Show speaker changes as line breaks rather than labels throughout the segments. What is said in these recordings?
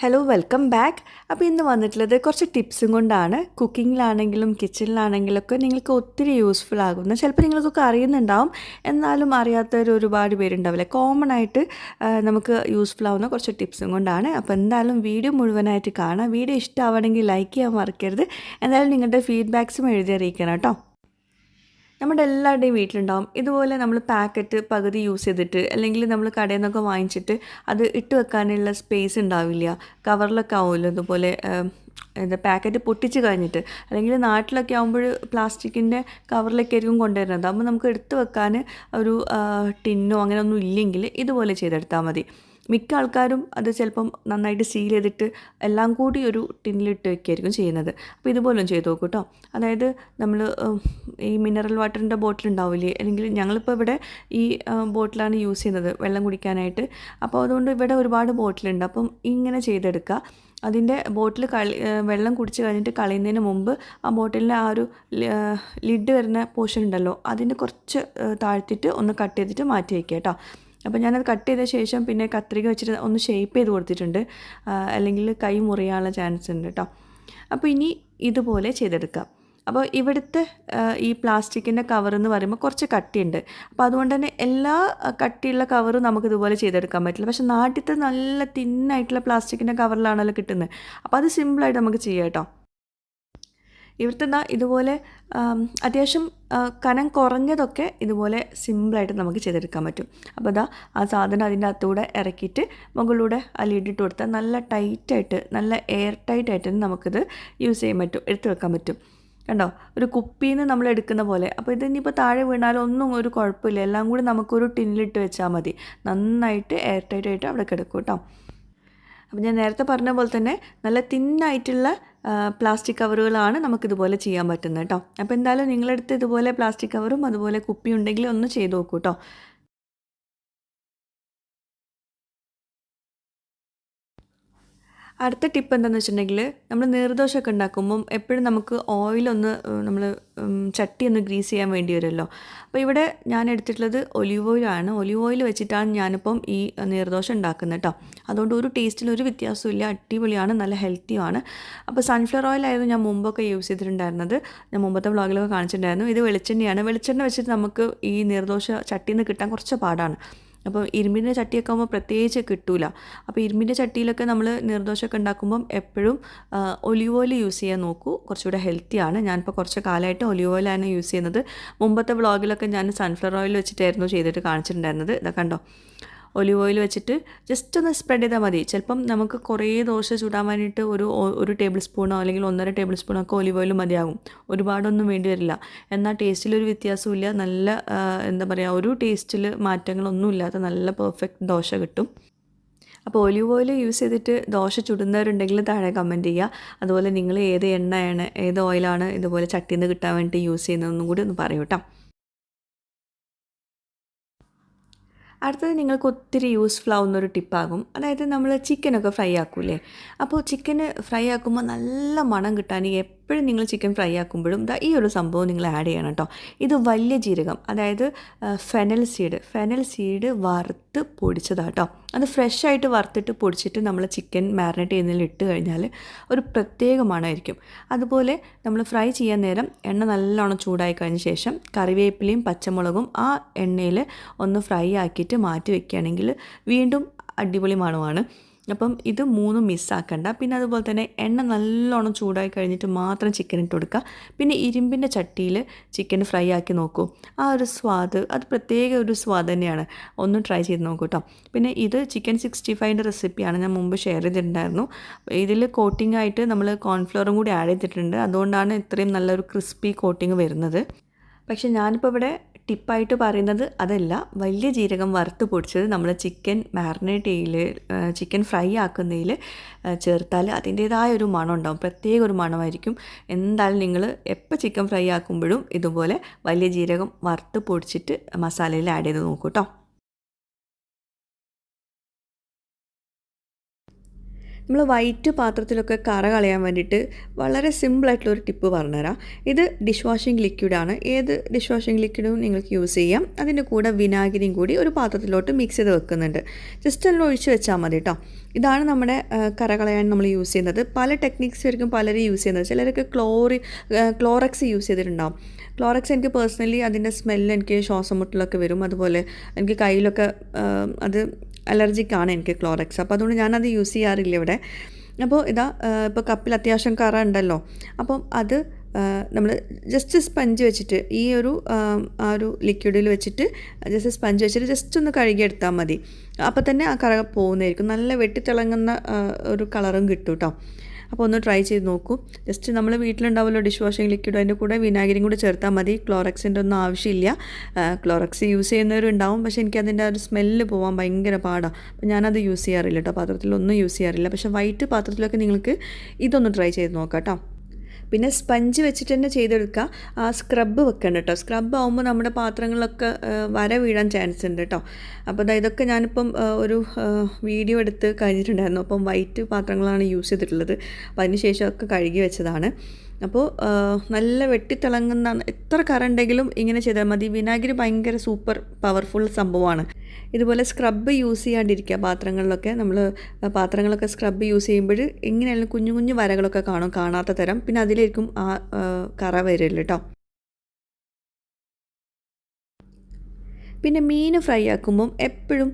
Hello welcome back അപ്പോൾ ഇന്ന് വന്നിട്ടുള്ളത് കുറച്ച് ടിപ്സും കൊണ്ടാണ്. കുക്കിങ്ങിലാണെങ്കിലും കിച്ചണിലാണെങ്കിലും ഒക്കെ നിങ്ങൾക്ക് ഒത്തിരി യൂസ്ഫുൾ ആകുന്ന. ചിലപ്പോൾ നിങ്ങൾക്കൊക്കെ അറിയുന്നുണ്ടാവും. എന്നാലും അറിയാത്തവർ ഒരുപാട് പേരുണ്ടാവില്ലേ? കോമൺ ആയിട്ട് നമുക്ക് യൂസ്ഫുൾ ആവുന്ന കുറച്ച് ടിപ്സും കൊണ്ടാണ്. അപ്പോൾ എന്തായാലും വീഡിയോ മുഴുവനായിട്ട് കാണാം. വീഡിയോ ഇഷ്ടമാവണമെങ്കിൽ ലൈക്ക് ചെയ്യാൻ മറക്കരുത്. എന്തായാലും നിങ്ങളുടെ ഫീഡ്ബാക്സും എഴുതി അറിയിക്കണം കേട്ടോ. നമ്മുടെ എല്ലാവരുടെയും വീട്ടിലുണ്ടാവും. ഇതുപോലെ നമ്മൾ പാക്കറ്റ് പകുതി യൂസ് ചെയ്തിട്ട് അല്ലെങ്കിൽ നമ്മൾ കടയിൽ നിന്നൊക്കെ വാങ്ങിച്ചിട്ട് അത് ഇട്ട് വെക്കാനുള്ള സ്പേസ് ഉണ്ടാവില്ല. കവറിലൊക്കെ ആവുമല്ലോ അതുപോലെ എന്താ പാക്കറ്റ് പൊട്ടിച്ച് കഴിഞ്ഞിട്ട്. അല്ലെങ്കിൽ നാട്ടിലൊക്കെ ആകുമ്പോൾ പ്ലാസ്റ്റിക്കിന്റെ കവറിലൊക്കെ ആയിരിക്കും കൊണ്ടുവരുന്നത്. അപ്പോൾ നമുക്ക് എടുത്ത് വെക്കാൻ ഒരു ടിന്നോ അങ്ങനെ ഒന്നും ഇല്ലെങ്കിൽ ഇതുപോലെ ചെയ്തെടുത്താൽ മതി. മിക്ക ആൾക്കാരും അത് ചിലപ്പം നന്നായിട്ട് സീൽ ചെയ്തിട്ട് എല്ലാം കൂടി ഒരു ടിന്നിലിട്ട് വെക്കുകയായിരിക്കും ചെയ്യുന്നത്. അപ്പോൾ ഇതുപോലെ ചെയ്ത് നോക്കും കേട്ടോ. അതായത് നമ്മൾ ഈ മിനറൽ വാട്ടറിന്റെ ബോട്ടിൽ ഉണ്ടാവില്ലേ? അല്ലെങ്കിൽ ഞങ്ങളിപ്പോൾ ഇവിടെ ഈ ബോട്ടിലാണ് യൂസ് ചെയ്യുന്നത് വെള്ളം കുടിക്കാനായിട്ട്. അപ്പോൾ അതുകൊണ്ട് ഇവിടെ ഒരുപാട് ബോട്ടിലുണ്ട് അപ്പം ഇങ്ങനെ ചെയ്തെടുക്കുക. അതിന്റെ ബോട്ടിൽ കളി വെള്ളം കുടിച്ച് കഴിഞ്ഞിട്ട് കളയുന്നതിന് മുമ്പ് ആ ബോട്ടിലിന്റെ ആ ഒരു ലിഡ് വരുന്ന പോർഷൻ ഉണ്ടല്ലോ അതിന്റെ കുറച്ച് താഴ്ത്തിയിട്ട് ഒന്ന് കട്ട് ചെയ്തിട്ട് മാറ്റി വയ്ക്കുക കേട്ടോ. അപ്പോൾ ഞാനത് കട്ട് ചെയ്ത ശേഷം പിന്നെ കത്രിക വെച്ചിട്ട് ഒന്ന് ഷേപ്പ് ചെയ്ത് കൊടുത്തിട്ടുണ്ട്. അല്ലെങ്കിൽ കൈ മുറിയാനുള്ള ചാൻസ് ഉണ്ട് കേട്ടോ അപ്പോൾ ഇനി ഇതുപോലെ ചെയ്തെടുക്കാം. അപ്പോൾ ഇവിടുത്തെ ഈ പ്ലാസ്റ്റിക്കിന്റെ കവർ എന്ന് പറയുമ്പോൾ കുറച്ച് കട്ടിയുണ്ട്. അപ്പോൾ അതുകൊണ്ട് തന്നെ എല്ലാ കട്ടിയുള്ള കവറും നമുക്ക് ഇതുപോലെ ചെയ്തെടുക്കാൻ പറ്റില്ല. പക്ഷേ നാട്ടിലത്തെ നല്ല തിന്നായിട്ടുള്ള പ്ലാസ്റ്റിക്കിന്റെ കവറിലാണല്ലോ കിട്ടുന്നത്. അപ്പോൾ അത് സിമ്പിളായിട്ട് നമുക്ക് ചെയ്യാം കേട്ടോ ഇവിടുത്തെ ഇതുപോലെ അത്യാവശ്യം കനം കുറഞ്ഞതൊക്കെ ഇതുപോലെ സിമ്പിളായിട്ട് നമുക്ക് ചെയ്തെടുക്കാൻ പറ്റും. അപ്പോൾ ദാ ആ സാധനം അതിന്റെ അകത്തൂടെ ഇറക്കിയിട്ട് മുകളിലൂടെ ലിഡിട്ട് കൊടുത്താൽ നല്ല ടൈറ്റായിട്ട് നല്ല എയർ ടൈറ്റായിട്ട് നമുക്കിത് യൂസ് ചെയ്യാൻ പറ്റും എടുത്തു വെക്കാൻ പറ്റും. കണ്ടോ? ഒരു കുപ്പിയിൽ നിന്ന് നമ്മൾ എടുക്കുന്ന പോലെ. അപ്പോൾ ഇത് ഇനിയിപ്പോൾ താഴെ വീണാലും ഒന്നും ഒരു കുഴപ്പമില്ല. എല്ലാം കൂടി നമുക്കൊരു ടിന്നിലിട്ട് വെച്ചാൽ മതി. നന്നായിട്ട് എയർ ടൈറ്റായിട്ട് അവിടെ കിടക്കും കേട്ടോ. അപ്പോൾ ഞാൻ നേരത്തെ പറഞ്ഞ പോലെ തന്നെ നല്ല തിന്നായിട്ടുള്ള പ്ലാസ്റ്റിക് കവറുകളാണ് നമുക്കിതുപോലെ ചെയ്യാൻ പറ്റുന്നത് കേട്ടോ. അപ്പോൾ എന്തായാലും നിങ്ങളെടുത്ത് ഇതുപോലെ പ്ലാസ്റ്റിക് കവറും അതുപോലെ കുപ്പി ഉണ്ടെങ്കിൽ ഒന്ന് ചെയ്ത് നോക്കൂ കേട്ടോ. അടുത്ത ടിപ്പ് എന്താണെന്ന് വെച്ചിട്ടുണ്ടെങ്കിൽ നമ്മൾ നീർദോശമൊക്കെ ഉണ്ടാക്കുമ്പം എപ്പോഴും നമുക്ക് ഓയിലൊന്ന് നമ്മൾ ചട്ടി ഒന്ന് ഗ്രീസ് ചെയ്യാൻ വേണ്ടി വരുമല്ലോ. അപ്പോൾ ഇവിടെ ഞാൻ എടുത്തിട്ടുള്ളത് ഒലിവ് ഓയിലാണ് ഒലിവ് ഓയിൽ വെച്ചിട്ടാണ് ഞാനിപ്പം ഈ നീർദോശ ഉണ്ടാക്കുന്നത് കേട്ടോ അതുകൊണ്ട് ഒരു ടേസ്റ്റിൽ ഒരു വ്യത്യാസമില്ല അടിപൊളിയാണ് നല്ല ഹെൽത്തിയുമാണ് അപ്പോൾ സൺഫ്ലവർ ഓയിലായിരുന്നു ഞാൻ മുമ്പൊക്കെ യൂസ് ചെയ്തിട്ടുണ്ടായിരുന്നത്. ഞാൻ മുമ്പത്തെ വ്ളോഗിലൊക്കെ കാണിച്ചിട്ടുണ്ടായിരുന്നു. ഇത് വെളിച്ചെണ്ണയാണ്. വെളിച്ചെണ്ണ വെച്ചിട്ട് നമുക്ക് ഈ നീർദോശ ചട്ടിയിൽ നിന്ന് കിട്ടാൻ കുറച്ച് പാടാണ്. അപ്പോൾ ഇരുമ്പിന്റെ ചട്ടിയൊക്കെ ആകുമ്പോൾ പ്രത്യേകിച്ച് കിട്ടൂല. അപ്പോൾ ഇരുമ്പിന്റെ ചട്ടിയിലൊക്കെ നമ്മൾ നിർദോഷമൊക്കെ ഉണ്ടാക്കുമ്പം എപ്പോഴും ഒലിവ് ഓയിൽ യൂസ് ചെയ്യാൻ നോക്കൂ. കുറച്ചുകൂടെ ഹെൽത്തിയാണ് ഞാനിപ്പോൾ കുറച്ച് കാലമായിട്ട് ഒലിവ് ഓയിലാണ് യൂസ് ചെയ്യുന്നത്. മുമ്പത്തെ ബ്ലോഗിലൊക്കെ ഞാൻ സൺഫ്ലവർ ഓയിൽ വെച്ചിട്ടായിരുന്നു ചെയ്തിട്ട് കാണിച്ചിട്ടുണ്ടായിരുന്നത്. ഇതൊക്കെ കണ്ടോ? ഒലിവ് ഓയിൽ വെച്ചിട്ട് ജസ്റ്റ് ഒന്ന് സ്പ്രെഡ് ചെയ്താൽ മതി. ചിലപ്പം നമുക്ക് കുറേ ദോശ ചൂടാൻ വേണ്ടിയിട്ട് ഒരു ഒരു ടേബിൾ സ്പൂണോ അല്ലെങ്കിൽ ഒന്നര ടേബിൾ സ്പൂണോ ഒക്കെ ഒലിവ് ഓയിൽ മതിയാകും ഒരുപാടൊന്നും വേണ്ടി വരില്ല. എന്നാൽ ടേസ്റ്റിലൊരു വ്യത്യാസമില്ല നല്ല എന്താ പറയുക ഒരു ടേസ്റ്റിൽ മാറ്റങ്ങളൊന്നും ഇല്ലാത്ത നല്ല പെർഫെക്റ്റ് ദോശ കിട്ടും. അപ്പോൾ ഒലിവ് ഓയിൽ യൂസ് ചെയ്തിട്ട് ദോശ ചുടുന്നവരുണ്ടെങ്കിൽ താഴെ കമന്റ് ചെയ്യുക. അതുപോലെ നിങ്ങൾ ഏത് എണ്ണയാണ് ഏത് ഓയിലാണ് ഇതുപോലെ ചട്ടിന്ന് കിട്ടാൻ വേണ്ടി യൂസ് ചെയ്യുന്നതെന്നും കൂടി ഒന്ന് പറയൂ കേട്ടോ. അടുത്തത് നിങ്ങൾക്ക് ഒത്തിരി യൂസ്ഫുൾ ആവുന്ന ഒരു ടിപ്പാകും അതായത് നമ്മൾ ചിക്കനൊക്കെ ഫ്രൈ ആക്കൂലേ? അപ്പോൾ ചിക്കന് ഫ്രൈ ആക്കുമ്പോൾ നല്ല മണം കിട്ടാൻ എപ്പോഴും നിങ്ങൾ ചിക്കൻ ഫ്രൈ ആക്കുമ്പോഴും ദാ ഈ ഒരു സംഭവം നിങ്ങൾ ആഡ് ചെയ്യണം കേട്ടോ ഇത് വലിയ ജീരകം അതായത് ഫെനൽ സീഡ് ഫെനൽ സീഡ് വറുത്ത് പൊടിച്ചതാണ് കേട്ടോ അത് ഫ്രഷ് ആയിട്ട് വറുത്തിട്ട് പൊടിച്ചിട്ട് നമ്മൾ ചിക്കൻ മാരിനേറ്റ് ചെയ്യുന്നതിൽ ഇട്ട് കഴിഞ്ഞാൽ ഒരു പ്രത്യേക മണമായിരിക്കും അതുപോലെ നമ്മൾ ഫ്രൈ ചെയ്യാൻ നേരം എണ്ണ നല്ലോണം ചൂടായി കഴിഞ്ഞ ശേഷം കറിവേപ്പിലയും പച്ചമുളകും ആ എണ്ണയിൽ ഒന്ന് ഫ്രൈ ആക്കിയിട്ട് മാറ്റി വയ്ക്കുകയാണെങ്കിൽ വീണ്ടും അടിപൊളി മണമാണ്. അപ്പം ഇത് മൂന്നും മിസ്സാക്കണ്ട. പിന്നെ അതുപോലെ തന്നെ എണ്ണ നല്ലോണം ചൂടായി കഴിഞ്ഞിട്ട് മാത്രം ചിക്കൻ ഇട്ട് കൊടുക്കുക പിന്നെ ഇരുമ്പിന്റെ ചട്ടിയിൽ ചിക്കൻ ഫ്രൈ ആക്കി നോക്കൂ. ആ ഒരു സ്വാദ് അത് പ്രത്യേക ഒരു സ്വാദ് തന്നെയാണ്. ഒന്ന് ട്രൈ ചെയ്ത് നോക്കൂ കേട്ടോ പിന്നെ ഇത് ചിക്കൻ സിക്സ്റ്റി ഫൈവിന്റെ റെസിപ്പിയാണ് ഞാൻ മുമ്പ് ഷെയർ ചെയ്തിട്ടുണ്ടായിരുന്നു. ഇതിൽ കോട്ടിംഗ് ആയിട്ട് നമ്മൾ കോൺഫ്ലോറും കൂടി ആഡ് ചെയ്തിട്ടുണ്ട്. അതുകൊണ്ടാണ് ഇത്രയും നല്ലൊരു ക്രിസ്പി കോട്ടിംഗ് വരുന്നത്. പക്ഷേ ഞാനിപ്പോൾ ഇവിടെ ടിപ്പായിട്ട് പറയുന്നത് അതല്ല. വലിയ ജീരകം വറുത്ത് പൊടിച്ചത് നമ്മൾ ചിക്കൻ മാറിനേറ്റ് ചെയ്യൽ ചിക്കൻ ഫ്രൈ ആക്കുന്നതിൽ ചേർത്താൽ അതിന്റേതായ ഒരു മണം ഉണ്ടാവും. പ്രത്യേക ഒരു മണമായിരിക്കും. എന്തായാലും നിങ്ങൾ എപ്പോൾ ചിക്കൻ ഫ്രൈ ആക്കുമ്പോഴും ഇതുപോലെ വലിയ ജീരകം വറുത്ത് പൊടിച്ചിട്ട് മസാലയിൽ ആഡ് ചെയ്ത് നോക്കൂ കേട്ടോ നമ്മൾ വൈറ്റ് പാത്രത്തിലൊക്കെ കറ കളയാൻ വേണ്ടിയിട്ട് വളരെ സിമ്പിളായിട്ടുള്ള ഒരു ടിപ്പ് പറഞ്ഞുതരാം. ഇത് ഡിഷ് വാഷിംഗ് ലിക്വിഡാണ് ഏത് ഡിഷ് വാഷിംഗ് ലിക്വിഡും നിങ്ങൾക്ക് യൂസ് ചെയ്യാം. അതിന്റെ കൂടെ വിനാഗിരിയും കൂടി ഒരു പാത്രത്തിലോട്ട് മിക്സ് ചെയ്ത് വെക്കുന്നുണ്ട്. ജസ്റ്റ് അതിൽ ഒഴിച്ച് വെച്ചാൽ മതി കേട്ടോ ഇതാണ് നമ്മുടെ കറ കളയാൻ നമ്മൾ യൂസ് ചെയ്യുന്നത്. പല ടെക്നിക്സ് ആയിരിക്കും പലരും യൂസ് ചെയ്യുന്നത്. ചിലരൊക്കെ ക്ലോറി ക്ലോറക്സ് യൂസ് ചെയ്തിട്ടുണ്ടാവും. ക്ലോറക്സ് എനിക്ക് പേഴ്സണലി അതിന്റെ സ്മെല്ല് എനിക്ക് ശ്വാസം മുട്ടലൊക്കെ വരും. അതുപോലെ എനിക്ക് കയ്യിലൊക്കെ അത് അലർജിക്കാണ് എനിക്ക് ക്ലോറക്സ്. അപ്പോൾ അതുകൊണ്ട് ഞാനത് യൂസ് ചെയ്യാറില്ല ഇവിടെ. അപ്പോൾ ഇതാ ഇപ്പോൾ കപ്പിൽ അത്യാവശ്യം കറ ഉണ്ടല്ലോ അപ്പം അത് നമ്മൾ ജസ്റ്റ് സ്പഞ്ച് വെച്ചിട്ട് ഈ ഒരു ആ, ഒരു ലിക്വിഡിൽ വെച്ചിട്ട് ജസ്റ്റ് സ്പഞ്ച് വെച്ചിട്ട് ജസ്റ്റ് ഒന്ന് കഴുകിയെടുത്താൽ മതി. അപ്പോൾ തന്നെ ആ കറ പോകുന്നതായിരിക്കും. നല്ല വെട്ടിത്തിളങ്ങുന്ന ഒരു കളറും കിട്ടും കേട്ടോ അപ്പോൾ ഒന്ന് ട്രൈ ചെയ്ത് നോക്കൂ. ജസ്റ്റ് നമ്മൾ വീട്ടിലുണ്ടാവുമല്ലോ ഡിഷ് വാഷിംഗ് ലിക്വിഡ് അതിന്റെ കൂടെ വിനാഗിരിയും കൂടെ ചേർത്താൽ മതി. ക്ലോറക്സിന്റെ ഒന്നും ആവശ്യമില്ല. ക്ലോറക്സ് യൂസ് ചെയ്യുന്നവരുണ്ടാവും. പക്ഷേ എനിക്ക് അതിന്റെ ആ ഒരു സ്മെല്ല് പോകാൻ ഭയങ്കര പാടാണ് അപ്പോൾ ഞാനത് യൂസ് ചെയ്യാറില്ല കേട്ടോ പാത്രത്തിലൊന്നും യൂസ് ചെയ്യാറില്ല. പക്ഷേ വൈറ്റ് പാത്രത്തിലൊക്കെ നിങ്ങൾക്ക് ഇതൊന്ന് ട്രൈ ചെയ്ത് നോക്കാം കേട്ടോ പിന്നെ സ്പഞ്ച് വെച്ചിട്ട് തന്നെ ചെയ്തെടുക്കുക. ആ സ്ക്രബ്ബ് വെക്കണം കേട്ടോ. സ്ക്രബ്ബ് ആകുമ്പോൾ നമ്മുടെ പാത്രങ്ങളിലൊക്കെ ആ, വര വീഴാൻ ചാൻസ് ഉണ്ട് കേട്ടോ. അപ്പോൾ ഇതൊക്കെ ഞാനിപ്പം ഒരു വീഡിയോ എടുത്ത് കഴിഞ്ഞിട്ടുണ്ടായിരുന്നു. അപ്പം വൈറ്റ് പാത്രങ്ങളാണ് യൂസ് ചെയ്തിട്ടുള്ളത്. അപ്പോൾ അതിന് ശേഷമൊക്കെ കഴുകി വെച്ചതാണ്. അപ്പോൾ നല്ല വെട്ടിത്തിളങ്ങുന്ന എത്ര കറണ്ടെങ്കിലും ഇങ്ങനെ ചെയ്താൽ മതി. വിനാഗിരി ഭയങ്കര സൂപ്പർ പവർഫുൾ സംഭവമാണ്. ഇതുപോലെ സ്ക്രബ്ബ് യൂസ് ചെയ്യാണ്ടിരിക്കുക പാത്രങ്ങളിലൊക്കെ. നമ്മൾ പാത്രങ്ങളൊക്കെ സ്ക്രബ്ബ് യൂസ് ചെയ്യുമ്പോൾ എങ്ങനെയായാലും കുഞ്ഞു കുഞ്ഞു വരകളൊക്കെ കാണും. കാണാത്ത തരം. പിന്നെ അതിലേക്കും ആ, കറ വരില്ല കേട്ടോ പിന്നെ മീൻ ഫ്രൈ ആക്കുമ്പം എപ്പോഴും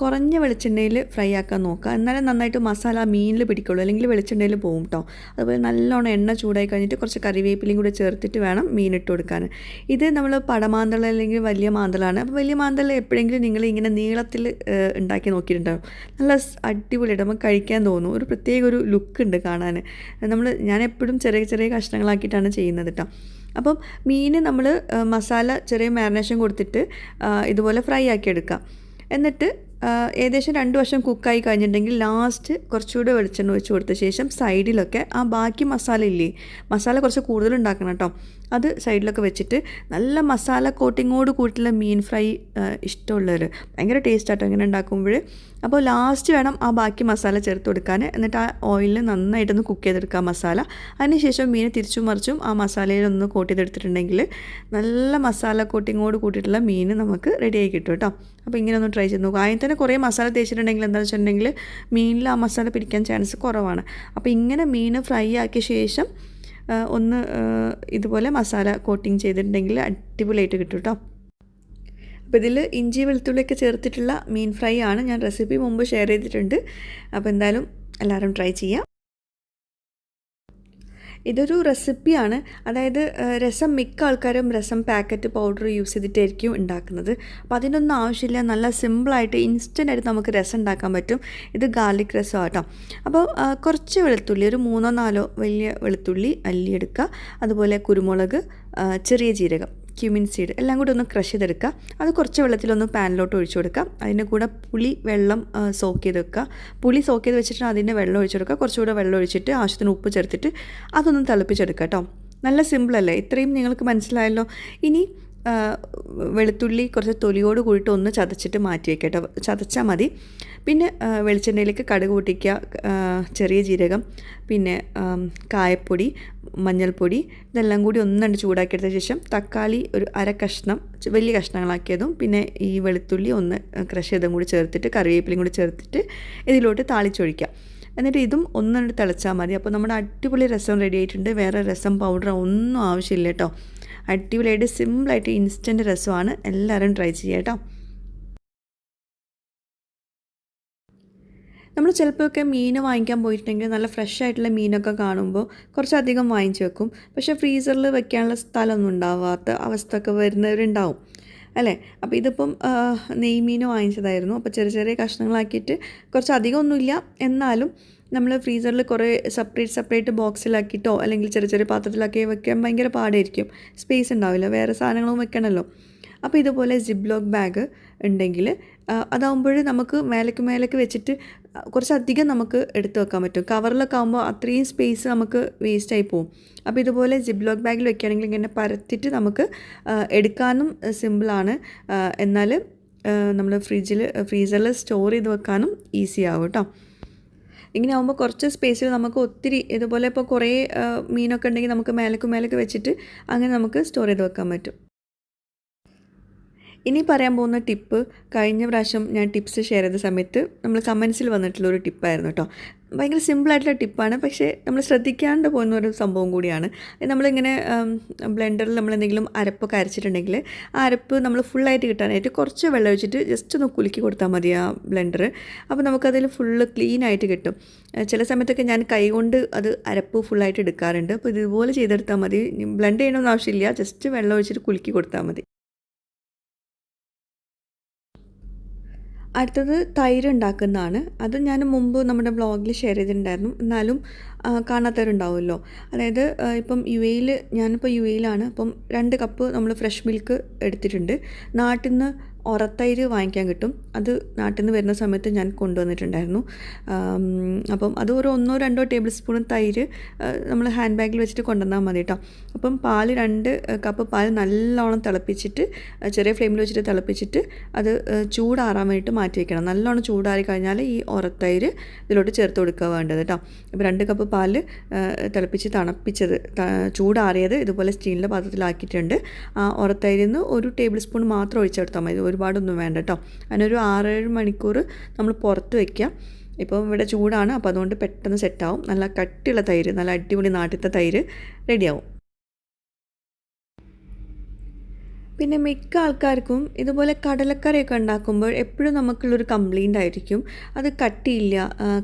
കുറഞ്ഞ വെളിച്ചെണ്ണയിൽ ഫ്രൈ ആക്കാൻ നോക്കുക. എന്നാലേ നന്നായിട്ട് മസാല മീനിൽ പിടിക്കുള്ളൂ. അല്ലെങ്കിൽ വെളിച്ചെണ്ണയിൽ പോകും കേട്ടോ അതുപോലെ നല്ലോണം എണ്ണ ചൂടായി കഴിഞ്ഞിട്ട് കുറച്ച് കറിവേപ്പിലയും കൂടെ ചേർത്തിട്ട് വേണം മീൻ ഇട്ട് കൊടുക്കാൻ. ഇത് നമ്മൾ പടമാന്തള അല്ലെങ്കിൽ വലിയ മാന്തളാണ്. അപ്പോൾ വലിയ മാന്തള എപ്പോഴെങ്കിലും നിങ്ങൾ ഇങ്ങനെ നീളത്തിൽ ഉണ്ടാക്കി നോക്കിയിട്ടുണ്ടാവും. നല്ല അടിപൊളിയായിട്ട് നമുക്ക് കഴിക്കാൻ തോന്നും. ഒരു പ്രത്യേക ഒരു ലുക്ക് ഉണ്ട് കാണാൻ. നമ്മൾ ഞാൻ എപ്പോഴും ചെറിയ ചെറിയ കഷ്ണങ്ങളാക്കിയിട്ടാണ് ചെയ്യുന്നത് കേട്ടോ അപ്പം മീൻ നമ്മൾ മസാല ചെറിയ മാരിനേഷൻ കൊടുത്തിട്ട് ഇതുപോലെ ഫ്രൈ ആക്കി എടുക്കാം. എന്നിട്ട് ഏകദേശം രണ്ട് വർഷം കുക്കായി കഴിഞ്ഞിട്ടുണ്ടെങ്കിൽ ലാസ്റ്റ് കുറച്ചുകൂടെ വെളിച്ചെണ്ണ ഒഴിച്ച് കൊടുത്ത ശേഷം സൈഡിലൊക്കെ ആ ബാക്കി മസാല ഇല്ലേ? മസാല കുറച്ച് കൂടുതൽ ഉണ്ടാക്കണം കേട്ടോ. അത് സൈഡിലൊക്കെ വെച്ചിട്ട് നല്ല മസാല കോട്ടിങ്ങോട് കൂട്ടിയുള്ള മീൻ ഫ്രൈ ഇഷ്ടമുള്ളവർ ഭയങ്കര ടേസ്റ്റ് ഇങ്ങനെ ഉണ്ടാക്കുമ്പോൾ അപ്പോൾ ലാസ്റ്റ് വേണം ആ ബാക്കി മസാല ചേർത്ത് കൊടുക്കാൻ. എന്നിട്ട് ആ ഓയിലിൽ നന്നായിട്ടൊന്ന് കുക്ക് ചെയ്തെടുക്കുക മസാല. അതിനുശേഷം മീനെ തിരിച്ചും മറിച്ചും ആ മസാലയിലൊന്ന് കോട്ട് ചെയ്തെടുത്തിട്ടുണ്ടെങ്കിൽ നല്ല മസാല കോട്ടിങ്ങോട് കൂട്ടിയിട്ടുള്ള മീൻ നമുക്ക് റെഡിയായി കിട്ടും കേട്ടോ. അപ്പോൾ ഇങ്ങനെ ഒന്ന് ട്രൈ ചെയ്ത് നോക്കുക. ആദ്യം തന്നെ കുറേ മസാല തേച്ചിട്ടുണ്ടെങ്കിൽ എന്താണെന്ന് വെച്ചിട്ടുണ്ടെങ്കിൽ മീനിൽ ആ മസാല പിടിക്കാൻ ചാൻസ് കുറവാണ്. അപ്പോൾ ഇങ്ങനെ മീൻ ഫ്രൈ ആക്കിയ ശേഷം ഒന്ന് ഇതുപോലെ മസാല കോട്ടിങ് ചെയ്തിട്ടുണ്ടെങ്കിൽ അടിപൊളിയായിട്ട് കിട്ടും കേട്ടോ അപ്പോൾ ഇതിൽ ഇഞ്ചി വെളുത്തുള്ളിയൊക്കെ ചേർത്തിട്ടുള്ള മീൻ ഫ്രൈ ആണ് ഞാൻ റെസിപ്പി മുമ്പ് ഷെയർ ചെയ്തിട്ടുണ്ട്. അപ്പോൾ എന്തായാലും എല്ലാവരും ട്രൈ ചെയ്യാം. ഇതൊരു റെസിപ്പിയാണ്. അതായത് രസം മിക്ക ആൾക്കാരും രസം പാക്കറ്റ് പൗഡർ യൂസ് ചെയ്തിട്ടായിരിക്കും ഉണ്ടാക്കുന്നത്. അപ്പോൾ അതിനൊന്നും ആവശ്യമില്ല. നല്ല സിമ്പിളായിട്ട് ഇൻസ്റ്റന്റ് ആയിട്ട് നമുക്ക് രസം ഉണ്ടാക്കാൻ പറ്റും. ഇത് ഗാർലിക് രസം ആട്ടോ. അപ്പോൾ കുറച്ച് വെളുത്തുള്ളി ഒരു മൂന്നോ നാലോ വലിയ വെളുത്തുള്ളി അല്ലിയെടുക്കുക അതുപോലെ കുരുമുളക് ചെറിയ ജീരകം. ക്യൂമിൻ സീഡ് എല്ലാം കൂടി ഒന്ന് ക്രഷ് ചെയ്തെടുക്കുക. അത് കുറച്ച് വെള്ളത്തിലൊന്ന് പാനിലോട്ട് ഒഴിച്ചു കൊടുക്കുക. അതിന്റെ കൂടെ പുളി വെള്ളം സോക്ക് ചെയ്ത് വെക്കുക. പുളി സോക്ക് ചെയ്ത് വെച്ചിട്ട് അതിന്റെ വെള്ളം ഒഴിച്ചു കൊടുക്കുക. കുറച്ചുകൂടെ വെള്ളം ഒഴിച്ചിട്ട് ആവശ്യത്തിന് ഉപ്പ് ചേർത്തിട്ട് അതൊന്ന് തിളപ്പിച്ചെടുക്കുക കേട്ടോ. നല്ല സിമ്പിളല്ലേ ഇത്രയും നിങ്ങൾക്ക് മനസ്സിലായല്ലോ. ഇനി വെളുത്തുള്ളി കുറച്ച് തൊലിയോട് കൂടിയിട്ട് ഒന്ന് ചതച്ചിട്ട് മാറ്റി വയ്ക്കാം കേട്ടോ. ചതച്ചാൽ മതി. പിന്നെ വെളിച്ചെണ്ണയിലേക്ക് കടുക് പൊട്ടിക്കുക ചെറിയ ജീരകം പിന്നെ കായപ്പൊടി മഞ്ഞൾപ്പൊടി ഇതെല്ലാം കൂടി ഒന്നണ്ട് ചൂടാക്കിയെടുത്ത ശേഷം തക്കാളി ഒരു അര കഷ്ണം വലിയ കഷ്ണങ്ങളാക്കിയതും പിന്നെ ഈ വെളുത്തുള്ളി ഒന്ന് ക്രഷ് ചെയ്തും കൂടി ചേർത്തിട്ട് കറിവേപ്പിലയും കൂടി ചേർത്തിട്ട് ഇതിലോട്ട് താളിച്ചൊഴിക്കുക. എന്നിട്ട് ഇതും ഒന്നണ്ട് തിളച്ചാൽ മതി. അപ്പോൾ നമ്മുടെ അടിപൊളി രസം റെഡി ആയിട്ടുണ്ട്. വേറെ രസം പൗഡർ ഒന്നും ആവശ്യമില്ല കേട്ടോ. അടിപൊളിയായിട്ട് സിമ്പിളായിട്ട് ഇൻസ്റ്റന്റ് രസമാണ്. എല്ലാവരും ട്രൈ ചെയ്യാം കേട്ടോ. നമ്മൾ ചിലപ്പോഴൊക്കെ മീൻ വാങ്ങിക്കാൻ പോയിട്ടുണ്ടെങ്കിൽ നല്ല ഫ്രഷ് ആയിട്ടുള്ള മീനൊക്കെ കാണുമ്പോൾ കുറച്ചധികം വാങ്ങിച്ച് വെക്കും. പക്ഷേ ഫ്രീസറിൽ വെക്കാനുള്ള സ്ഥലമൊന്നും ഉണ്ടാവാത്ത അവസ്ഥയൊക്കെ വരുന്നവരുണ്ടാവും. അല്ലേ? അപ്പോൾ ഇതിപ്പം നെയ് നെയ്മീൻ വാങ്ങിച്ചതായിരുന്നു. അപ്പോൾ ചെറിയ ചെറിയ കഷ്ണങ്ങളാക്കിയിട്ട് കുറച്ച് അധികമൊന്നുമില്ല എന്നാലും നമ്മൾ ഫ്രീസറിൽ കുറേ സെപ്പറേറ്റ് സെപ്പറേറ്റ് ബോക്സിലാക്കിയിട്ടോ അല്ലെങ്കിൽ ചെറിയ ചെറിയ പാത്രത്തിലാക്കി വെക്കാൻ ഭയങ്കര പാടായിരിക്കും. സ്പേസ് ഉണ്ടാവില്ല. വേറെ സാധനങ്ങളും വെക്കണമല്ലോ. അപ്പോൾ ഇതുപോലെ ജിബ്ലോക്ക് ബാഗ് ഉണ്ടെങ്കിൽ അതാകുമ്പോൾ നമുക്ക് മേലേക്ക് മേലേക്ക് വെച്ചിട്ട് കുറച്ചധികം നമുക്ക് എടുത്തു വെക്കാൻ പറ്റും. കവറിലൊക്കെ ആകുമ്പോൾ അത്രയും സ്പേസ് നമുക്ക് വേസ്റ്റായി പോകും. അപ്പോൾ ഇതുപോലെ ജിബ്ലോക്ക് ബാഗിൽ വെക്കുകയാണെങ്കിൽ ഇങ്ങനെ പരത്തിയിട്ട് നമുക്ക് എടുക്കാനും സിമ്പിളാണ് എന്നാൽ നമ്മൾ ഫ്രിഡ്ജിൽ ഫ്രീസറിൽ സ്റ്റോർ ചെയ്ത് വെക്കാനും ഈസി ആവും കേട്ടോ. ഇങ്ങനെ ആകുമ്പോൾ കുറച്ച് സ്പേസിൽ നമുക്ക് ഒത്തിരി ഇതുപോലെ ഇപ്പോൾ കുറേ മീനൊക്കെ ഉണ്ടെങ്കിൽ നമുക്ക് മേലേക്ക് മേലേക്ക് വെച്ചിട്ട് അങ്ങനെ നമുക്ക് സ്റ്റോർ ചെയ്ത് വെക്കാൻ പറ്റും. ഇനി പറയാൻ പോകുന്ന ടിപ്പ് കഴിഞ്ഞ പ്രാവശ്യം ഞാൻ ടിപ്സ് ഷെയർ ചെയ്ത സമയത്ത് നമ്മൾ കമൻസിൽ വന്നിട്ടുള്ള ഒരു ടിപ്പായിരുന്നു കേട്ടോ ഭയങ്കര സിമ്പിളായിട്ടുള്ള ടിപ്പാണ് പക്ഷേ നമ്മൾ ശ്രദ്ധിക്കാണ്ട് പോകുന്ന ഒരു സംഭവം കൂടിയാണ്. നമ്മളിങ്ങനെ ബ്ലെൻഡറിൽ നമ്മൾ എന്തെങ്കിലും അരപ്പൊക്കെ അരച്ചിട്ടുണ്ടെങ്കിൽ ആ അരപ്പ് നമ്മൾ ഫുള്ളായിട്ട് കിട്ടാനായിട്ട് കുറച്ച് വെള്ളം ഒഴിച്ചിട്ട് ജസ്റ്റ് ഒന്ന് കുലുക്കി കൊടുത്താൽ മതി ആ ബ്ലെൻഡർ അപ്പോൾ നമുക്കതിൽ ഫുള്ള് ക്ലീൻ ആയിട്ട് കിട്ടും. ചില സമയത്തൊക്കെ ഞാൻ കൈകൊണ്ട് അത് അരപ്പ് ഫുള്ളായിട്ട് എടുക്കാറുണ്ട്. അപ്പോൾ ഇതുപോലെ ചെയ്തെടുത്താൽ മതി. ബ്ലെൻഡ് ചെയ്യണമെന്ന് ആവശ്യമില്ല. ജസ്റ്റ് വെള്ളം ഒഴിച്ചിട്ട് കുലുക്കി കൊടുത്താൽ മതി. അടുത്തത് തൈര് ഉണ്ടാക്കുന്നതാണ് അത് ഞാൻ മുമ്പ് നമ്മുടെ ബ്ലോഗിൽ ഷെയർ ചെയ്തിട്ടുണ്ടായിരുന്നു. എന്നാലും കാണാത്തവരുണ്ടാവുമല്ലോ. അതായത് ഇപ്പം യു എയിൽ ഞാനിപ്പോൾ യു എയിലാണ് അപ്പം രണ്ട് കപ്പ് നമ്മൾ ഫ്രഷ് മിൽക്ക് എടുത്തിട്ടുണ്ട്. നാട്ടിൽ നിന്ന് ഉറത്തൈര് വാങ്ങിക്കാൻ കിട്ടും. അത് നാട്ടിൽ നിന്ന് വരുന്ന സമയത്ത് ഞാൻ കൊണ്ടുവന്നിട്ടുണ്ടായിരുന്നു. അപ്പം അത് ഒരു ഒന്നോ രണ്ടോ ടേബിൾ സ്പൂൺ തൈര് നമ്മൾ ഹാൻഡ് ബാഗിൽ വെച്ചിട്ട് കൊണ്ടുവന്നാൽ മതി കേട്ടോ അപ്പം പാൽ രണ്ട് കപ്പ് പാൽ നല്ലോണം തിളപ്പിച്ചിട്ട് ചെറിയ ഫ്ലെയിമിൽ വെച്ചിട്ട് തിളപ്പിച്ചിട്ട് അത് ചൂടാറാൻ വേണ്ടിയിട്ട് മാറ്റി വെക്കണം. നല്ലോണം ചൂടാറി കഴിഞ്ഞാൽ ഈ ഉറത്തൈര് ഇതിലോട്ട് ചേർത്ത് കൊടുക്കുക വേണ്ടത് കേട്ടോ അപ്പോൾ രണ്ട് കപ്പ് പാൽ തിളപ്പിച്ച് തണുപ്പിച്ചത് ചൂടാറിയത് ഇതുപോലെ സ്റ്റീലിന്റെ പാത്രത്തിലാക്കിയിട്ടുണ്ട്. ആ ഉറത്തൈരിൽ നിന്ന് ഒരു ടേബിൾ സ്പൂൺ മാത്രം ഒഴിച്ചെടുത്താൽ മതി. ഒരുപാടൊന്നും വേണ്ട കേട്ടോ അതിനൊരു ആറേഴ് മണിക്കൂർ നമ്മൾ പുറത്ത് വയ്ക്കുക ഇപ്പോൾ ഇവിടെ ചൂടാണ് അപ്പോൾ അതുകൊണ്ട് പെട്ടെന്ന് സെറ്റാവും നല്ല കട്ടിയുള്ള തൈര് നല്ല അടിപൊളി നാട്ടിലത്തെ തൈര് റെഡിയാവും പിന്നെ മിക്ക ആൾക്കാർക്കും ഇതുപോലെ കടലക്കറിയൊക്കെ ഉണ്ടാക്കുമ്പോൾ എപ്പോഴും നമുക്കുള്ളൊരു കംപ്ലൈന്റ് ആയിരിക്കും. അത് കട്ടിയില്ല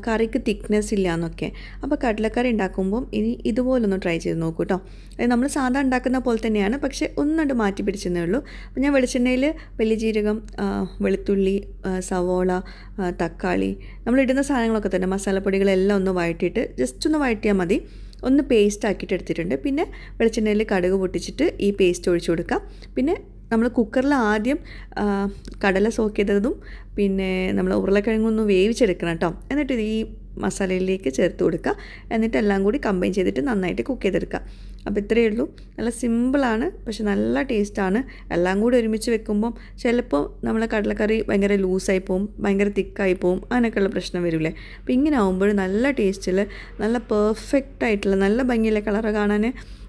കറിക്ക് തിക്നെസ് ഇല്ല എന്നൊക്കെ. അപ്പോൾ കടലക്കറി ഉണ്ടാക്കുമ്പം ഇനി ഇതുപോലൊന്ന് ട്രൈ ചെയ്ത് നോക്കൂ കേട്ടോ അത് നമ്മൾ സാധാ ഉണ്ടാക്കുന്ന പോലെ തന്നെയാണ് പക്ഷേ ഒന്നുകൊണ്ട് മാറ്റി പിടിച്ചെന്നേ ഉള്ളൂ. അപ്പോൾ ഞാൻ വെളിച്ചെണ്ണയിൽ വലിയ ജീരകം വെളുത്തുള്ളി സവോള തക്കാളി നമ്മൾ ഇടുന്ന സാധനങ്ങളൊക്കെ തന്നെ മസാലപ്പൊടികളെല്ലാം ഒന്ന് വഴറ്റിയിട്ട് ജസ്റ്റ് ഒന്ന് വഴറ്റിയാൽ മതി. ഒന്ന് പേസ്റ്റ് ആക്കിയിട്ട് എടുത്തിട്ടുണ്ട്. പിന്നെ വെളിച്ചെണ്ണയിൽ കടുക് പൊട്ടിച്ചിട്ട് ഈ പേസ്റ്റ് ഒഴിച്ചു കൊടുക്കാം. പിന്നെ നമ്മൾ കുക്കറിൽ ആദ്യം കടല സോക്ക് ചെയ്തതും പിന്നെ നമ്മൾ ഉരുളക്കിഴങ്ങൊന്ന് വേവിച്ചെടുക്കണം കേട്ടോ എന്നിട്ട് ഈ മസാലയിലേക്ക് ചേർത്ത് കൊടുക്കുക. എന്നിട്ട് എല്ലാം കൂടി കമ്പൈൻ ചെയ്തിട്ട് നന്നായിട്ട് കുക്ക് ചെയ്തെടുക്കുക. അപ്പോൾ ഇത്രയേ ഉള്ളൂ. നല്ല സിമ്പിളാണ് പക്ഷെ നല്ല ടേസ്റ്റാണ് എല്ലാം കൂടി ഒരുമിച്ച് വെക്കുമ്പം ചിലപ്പോൾ നമ്മളെ കടലക്കറി ഭയങ്കര ലൂസായി പോവും ഭയങ്കര തിക്കായി പോവും അങ്ങനെയൊക്കെയുള്ള പ്രശ്നം വരില്ലേ? അപ്പോൾ ഇങ്ങനെ ആവുമ്പോൾ നല്ല ടേസ്റ്റിൽ നല്ല പെർഫെക്റ്റ് ആയിട്ടുള്ള നല്ല ഭംഗിയിലെ കളറ് കാണാൻ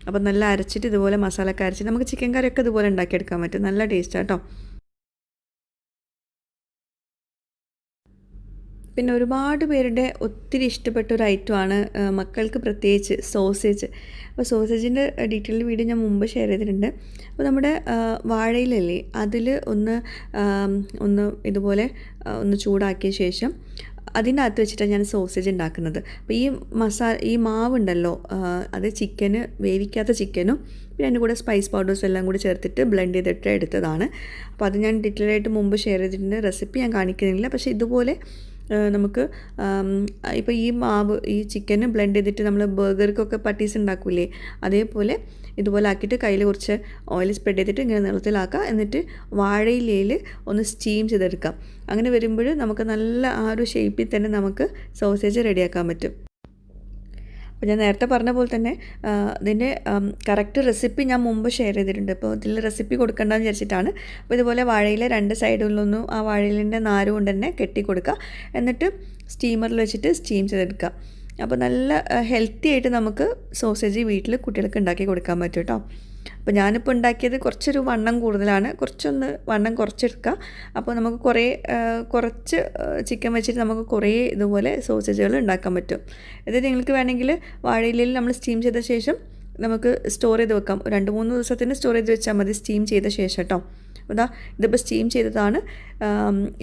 അപ്പം നല്ല അരച്ചിട്ട് ഇതുപോലെ മസാലയൊക്കെ അരച്ചിട്ട് നമുക്ക് ചിക്കൻ കറിയൊക്കെ ഇതുപോലെ ഉണ്ടാക്കിയെടുക്കാൻ പറ്റും. നല്ല ടേസ്റ്റാണ് കേട്ടോ. പിന്നെ ഒരുപാട് പേരുടെ ഒത്തിരി ഇഷ്ടപ്പെട്ട ഒരു ഐറ്റമാണ് മക്കൾക്ക് പ്രത്യേകിച്ച് സോസേജ്. അപ്പോൾ സോസേജിന്റെ ഡീറ്റെയിൽ വീഡിയോ ഞാൻ മുമ്പ് ഷെയർ ചെയ്തിട്ടുണ്ട്. അപ്പോൾ നമ്മുടെ വാഴയിലല്ലേ അതിൽ ഒന്ന് ഒന്ന് ഇതുപോലെ ഒന്ന് ചൂടാക്കിയ ശേഷം അതിന്റെ അകത്ത് വെച്ചിട്ടാണ് ഞാൻ സോസേജ് ഉണ്ടാക്കുന്നത്. അപ്പോൾ ഈ മസാല ഈ മാവുണ്ടല്ലോ അത് ചിക്കന് വേവിക്കാത്ത ചിക്കനും പിന്നെ അതിന്റെ കൂടെ സ്പൈസ് പൗഡേഴ്സ് എല്ലാം കൂടി ചേർത്തിട്ട് ബ്ലെൻഡ് ചെയ്തിട്ട് എടുത്തതാണ്. അപ്പോൾ അത് ഞാൻ ഡീറ്റെയിൽ ആയിട്ട് മുമ്പ് ഷെയർ ചെയ്തിട്ടുണ്ട്. റെസിപ്പി ഞാൻ കാണിക്കുന്നില്ല. പക്ഷേ ഇതുപോലെ നമുക്ക് ഇപ്പോൾ ഈ മാവ് ഈ ചിക്കന് ബ്ലെൻഡ് ചെയ്തിട്ട് നമ്മൾ ബർഗർക്കൊക്കെ പട്ടീസ് ഉണ്ടാക്കൂലേ അതേപോലെ ഇതുപോലെ ആക്കിയിട്ട് കയ്യിൽ കുറച്ച് ഓയിൽ സ്പ്രെഡ് ചെയ്തിട്ട് ഇങ്ങനെ നീളത്തിലാക്കുക എന്നിട്ട് വാഴയിലയിൽ ഒന്ന് സ്റ്റീം ചെയ്തെടുക്കാം. അങ്ങനെ വരുമ്പോൾ നമുക്ക് നല്ല ആ ഒരു ഷേപ്പിൽ തന്നെ നമുക്ക് സോസേജ് റെഡിയാക്കാൻ പറ്റും. അപ്പോൾ ഞാൻ നേരത്തെ പറഞ്ഞ പോലെ തന്നെ ഇതിന്റെ കറക്റ്റ് റെസിപ്പി ഞാൻ മുമ്പ് ഷെയർ ചെയ്തിട്ടുണ്ട്. അപ്പോൾ ഇതിൽ റെസിപ്പി കൊടുക്കേണ്ടെന്ന് വിചാരിച്ചിട്ടാണ്. അപ്പോൾ ഇതുപോലെ വാഴയിലെ രണ്ട് സൈഡിലൊന്നും ആ വാഴയിലിന്റെ നാര് കൊണ്ട് തന്നെ കെട്ടി കൊടുക്കുക എന്നിട്ട് സ്റ്റീമറിൽ വെച്ചിട്ട് സ്റ്റീം ചെയ്തെടുക്കുക അപ്പോൾ നല്ല ഹെൽത്തി ആയിട്ട് നമുക്ക് സോസേജ് വീട്ടിൽ കുട്ടികൾക്ക് ഉണ്ടാക്കി കൊടുക്കാൻ പറ്റും കേട്ടോ അപ്പോൾ ഞാനിപ്പോൾ ഉണ്ടാക്കിയത് കുറച്ചൊരു വണ്ണം കൂടുതലാണ്. കുറച്ചൊന്ന് വണ്ണം കുറച്ചെടുക്കുക അപ്പോൾ നമുക്ക് കുറേ കുറച്ച് ചിക്കൻ വെച്ചിട്ട് നമുക്ക് കുറേ ഇതുപോലെ സോസേജുകൾ ഉണ്ടാക്കാൻ പറ്റും. ഇത് നിങ്ങൾക്ക് വേണമെങ്കിൽ വാഴയിലയിൽ നമ്മൾ സ്റ്റീം ചെയ്ത ശേഷം നമുക്ക് സ്റ്റോർ ചെയ്ത് വെക്കാം. രണ്ട് മൂന്ന് ദിവസത്തിന് സ്റ്റോർ ചെയ്ത് വെച്ചാൽ മതി സ്റ്റീം ചെയ്ത ശേഷം കേട്ടോ. ഇതാ ഇതിപ്പോൾ സ്റ്റീം ചെയ്തതാണ്.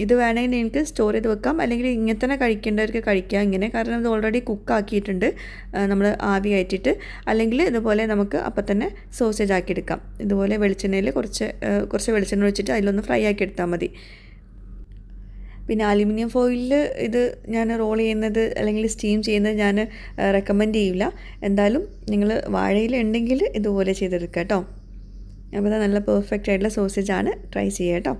ഇത് വേണമെങ്കിൽ നിങ്ങൾക്ക് സ്റ്റോർ ചെയ്ത് വെക്കാം. അല്ലെങ്കിൽ ഇങ്ങനെ തന്നെ കഴിക്കേണ്ടവർക്ക് കഴിക്കാം. ഇങ്ങനെ കാരണം ഇത് ഓൾറെഡി കുക്കാക്കിയിട്ടുണ്ട് നമ്മൾ ആവി കയറ്റിയിട്ട് അല്ലെങ്കിൽ ഇതുപോലെ നമുക്ക് അപ്പം തന്നെ സോസേജ് ആക്കി എടുക്കാം. ഇതുപോലെ വെളിച്ചെണ്ണയിൽ കുറച്ച് കുറച്ച് വെളിച്ചെണ്ണ ഒഴിച്ചിട്ട് അതിലൊന്ന് ഫ്രൈ ആക്കി എടുത്താൽ മതി. പിന്നെ അലുമിനിയം ഫോയിലിൽ ഇത് ഞാൻ റോൾ ചെയ്യുന്നത് അല്ലെങ്കിൽ സ്റ്റീം ചെയ്യുന്നത് ഞാൻ റെക്കമെൻഡ് ചെയ്യില്ല എന്തായാലും നിങ്ങൾ വാഴയിൽ ഉണ്ടെങ്കിൽ ഇതുപോലെ ചെയ്തെടുക്കാം കേട്ടോ. അപ്പോൾ നല്ല പെർഫെക്റ്റ് ആയിട്ടുള്ള സോസേജ് ആണ്. ട്രൈ ചെയ്യുക കേട്ടോ.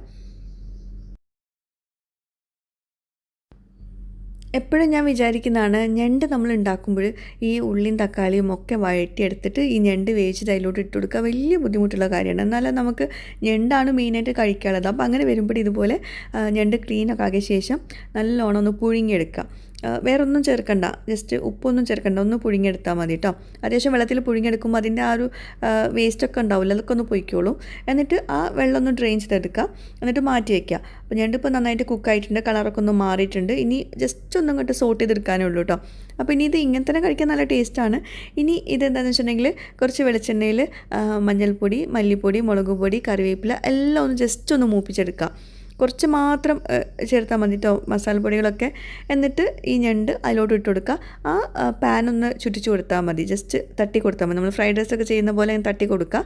എപ്പോഴും ഞാൻ വിചാരിക്കുന്നതാണ് ഞണ്ട് നമ്മൾ ഉണ്ടാക്കുമ്പോൾ ഈ ഉള്ളിയും തക്കാളിയും ഒക്കെ വഴറ്റിയെടുത്തിട്ട് ഈ ഞണ്ട് വേവിച്ചിട്ട് അതിലോട്ട് ഇട്ട് കൊടുക്കുക വലിയ ബുദ്ധിമുട്ടുള്ള കാര്യമാണ്. എന്നാലും നമുക്ക് ഞണ്ടാണ് മെയിനായിട്ട് കഴിക്കാനുള്ളത്. അപ്പോൾ അങ്ങനെ വരുമ്പോൾ ഇതുപോലെ ഞണ്ട് ക്ലീനൊക്കെ ആക്കിയ ശേഷം നല്ലോണം ഒന്ന് പുഴുങ്ങിയെടുക്കുക. വേറൊന്നും ചേർക്കണ്ട. ജസ്റ്റ് ഉപ്പൊന്നും ചേർക്കണ്ട. ഒന്ന് പുഴുങ്ങിയെടുത്താൽ മതി കേട്ടോ അത്യാവശ്യം വെള്ളത്തിൽ പുഴുങ്ങിയെടുക്കുമ്പോൾ അതിന്റെ ആ ഒരു വേസ്റ്റൊക്കെ ഉണ്ടാവില്ല അതൊക്കെ ഒന്ന് പൊയ്ക്കോളൂ. എന്നിട്ട് ആ വെള്ളം ഒന്ന് ഡ്രെയിൻ ചെയ്തെടുക്കുക എന്നിട്ട് മാറ്റി വയ്ക്കുക അപ്പോൾ ഞണ്ടിപ്പോൾ നന്നായിട്ട് കുക്കായിട്ടുണ്ട് കളറൊക്കെ ഒന്ന് മാറിയിട്ടുണ്ട്. ഇനി ജസ്റ്റ് ഒന്നും ഇങ്ങോട്ട് സോട്ട് ചെയ്തെടുക്കാനേ ഉള്ളൂ കേട്ടോ അപ്പോൾ ഇനി ഇത് ഇങ്ങനെ തന്നെ കഴിക്കാൻ നല്ല ടേസ്റ്റാണ് ഇനി ഇത് എന്താണെന്ന് വെച്ചിട്ടുണ്ടെങ്കിൽ കുറച്ച് വെളിച്ചെണ്ണയിൽ മഞ്ഞൾപ്പൊടി മല്ലിപ്പൊടി മുളക് പൊടി കറിവേപ്പില എല്ലാം ഒന്ന് ജസ്റ്റ് ഒന്ന് മൂപ്പിച്ചെടുക്കുക കുറച്ച് മാത്രം ചേർത്താൽ മതി കേട്ടോ മസാലപ്പൊടികളൊക്കെ എന്നിട്ട് ഈ ഞണ്ട് അതിലോട്ട് ഇട്ട് കൊടുക്കുക ആ പാൻ ഒന്ന് ചുറ്റിച്ച് കൊടുത്താൽ മതി. ജസ്റ്റ് തട്ടി കൊടുത്താൽ മതി. നമ്മൾ ഫ്രൈഡ് റൈസ് ഒക്കെ ചെയ്യുന്ന പോലെ തട്ടി കൊടുക്കുക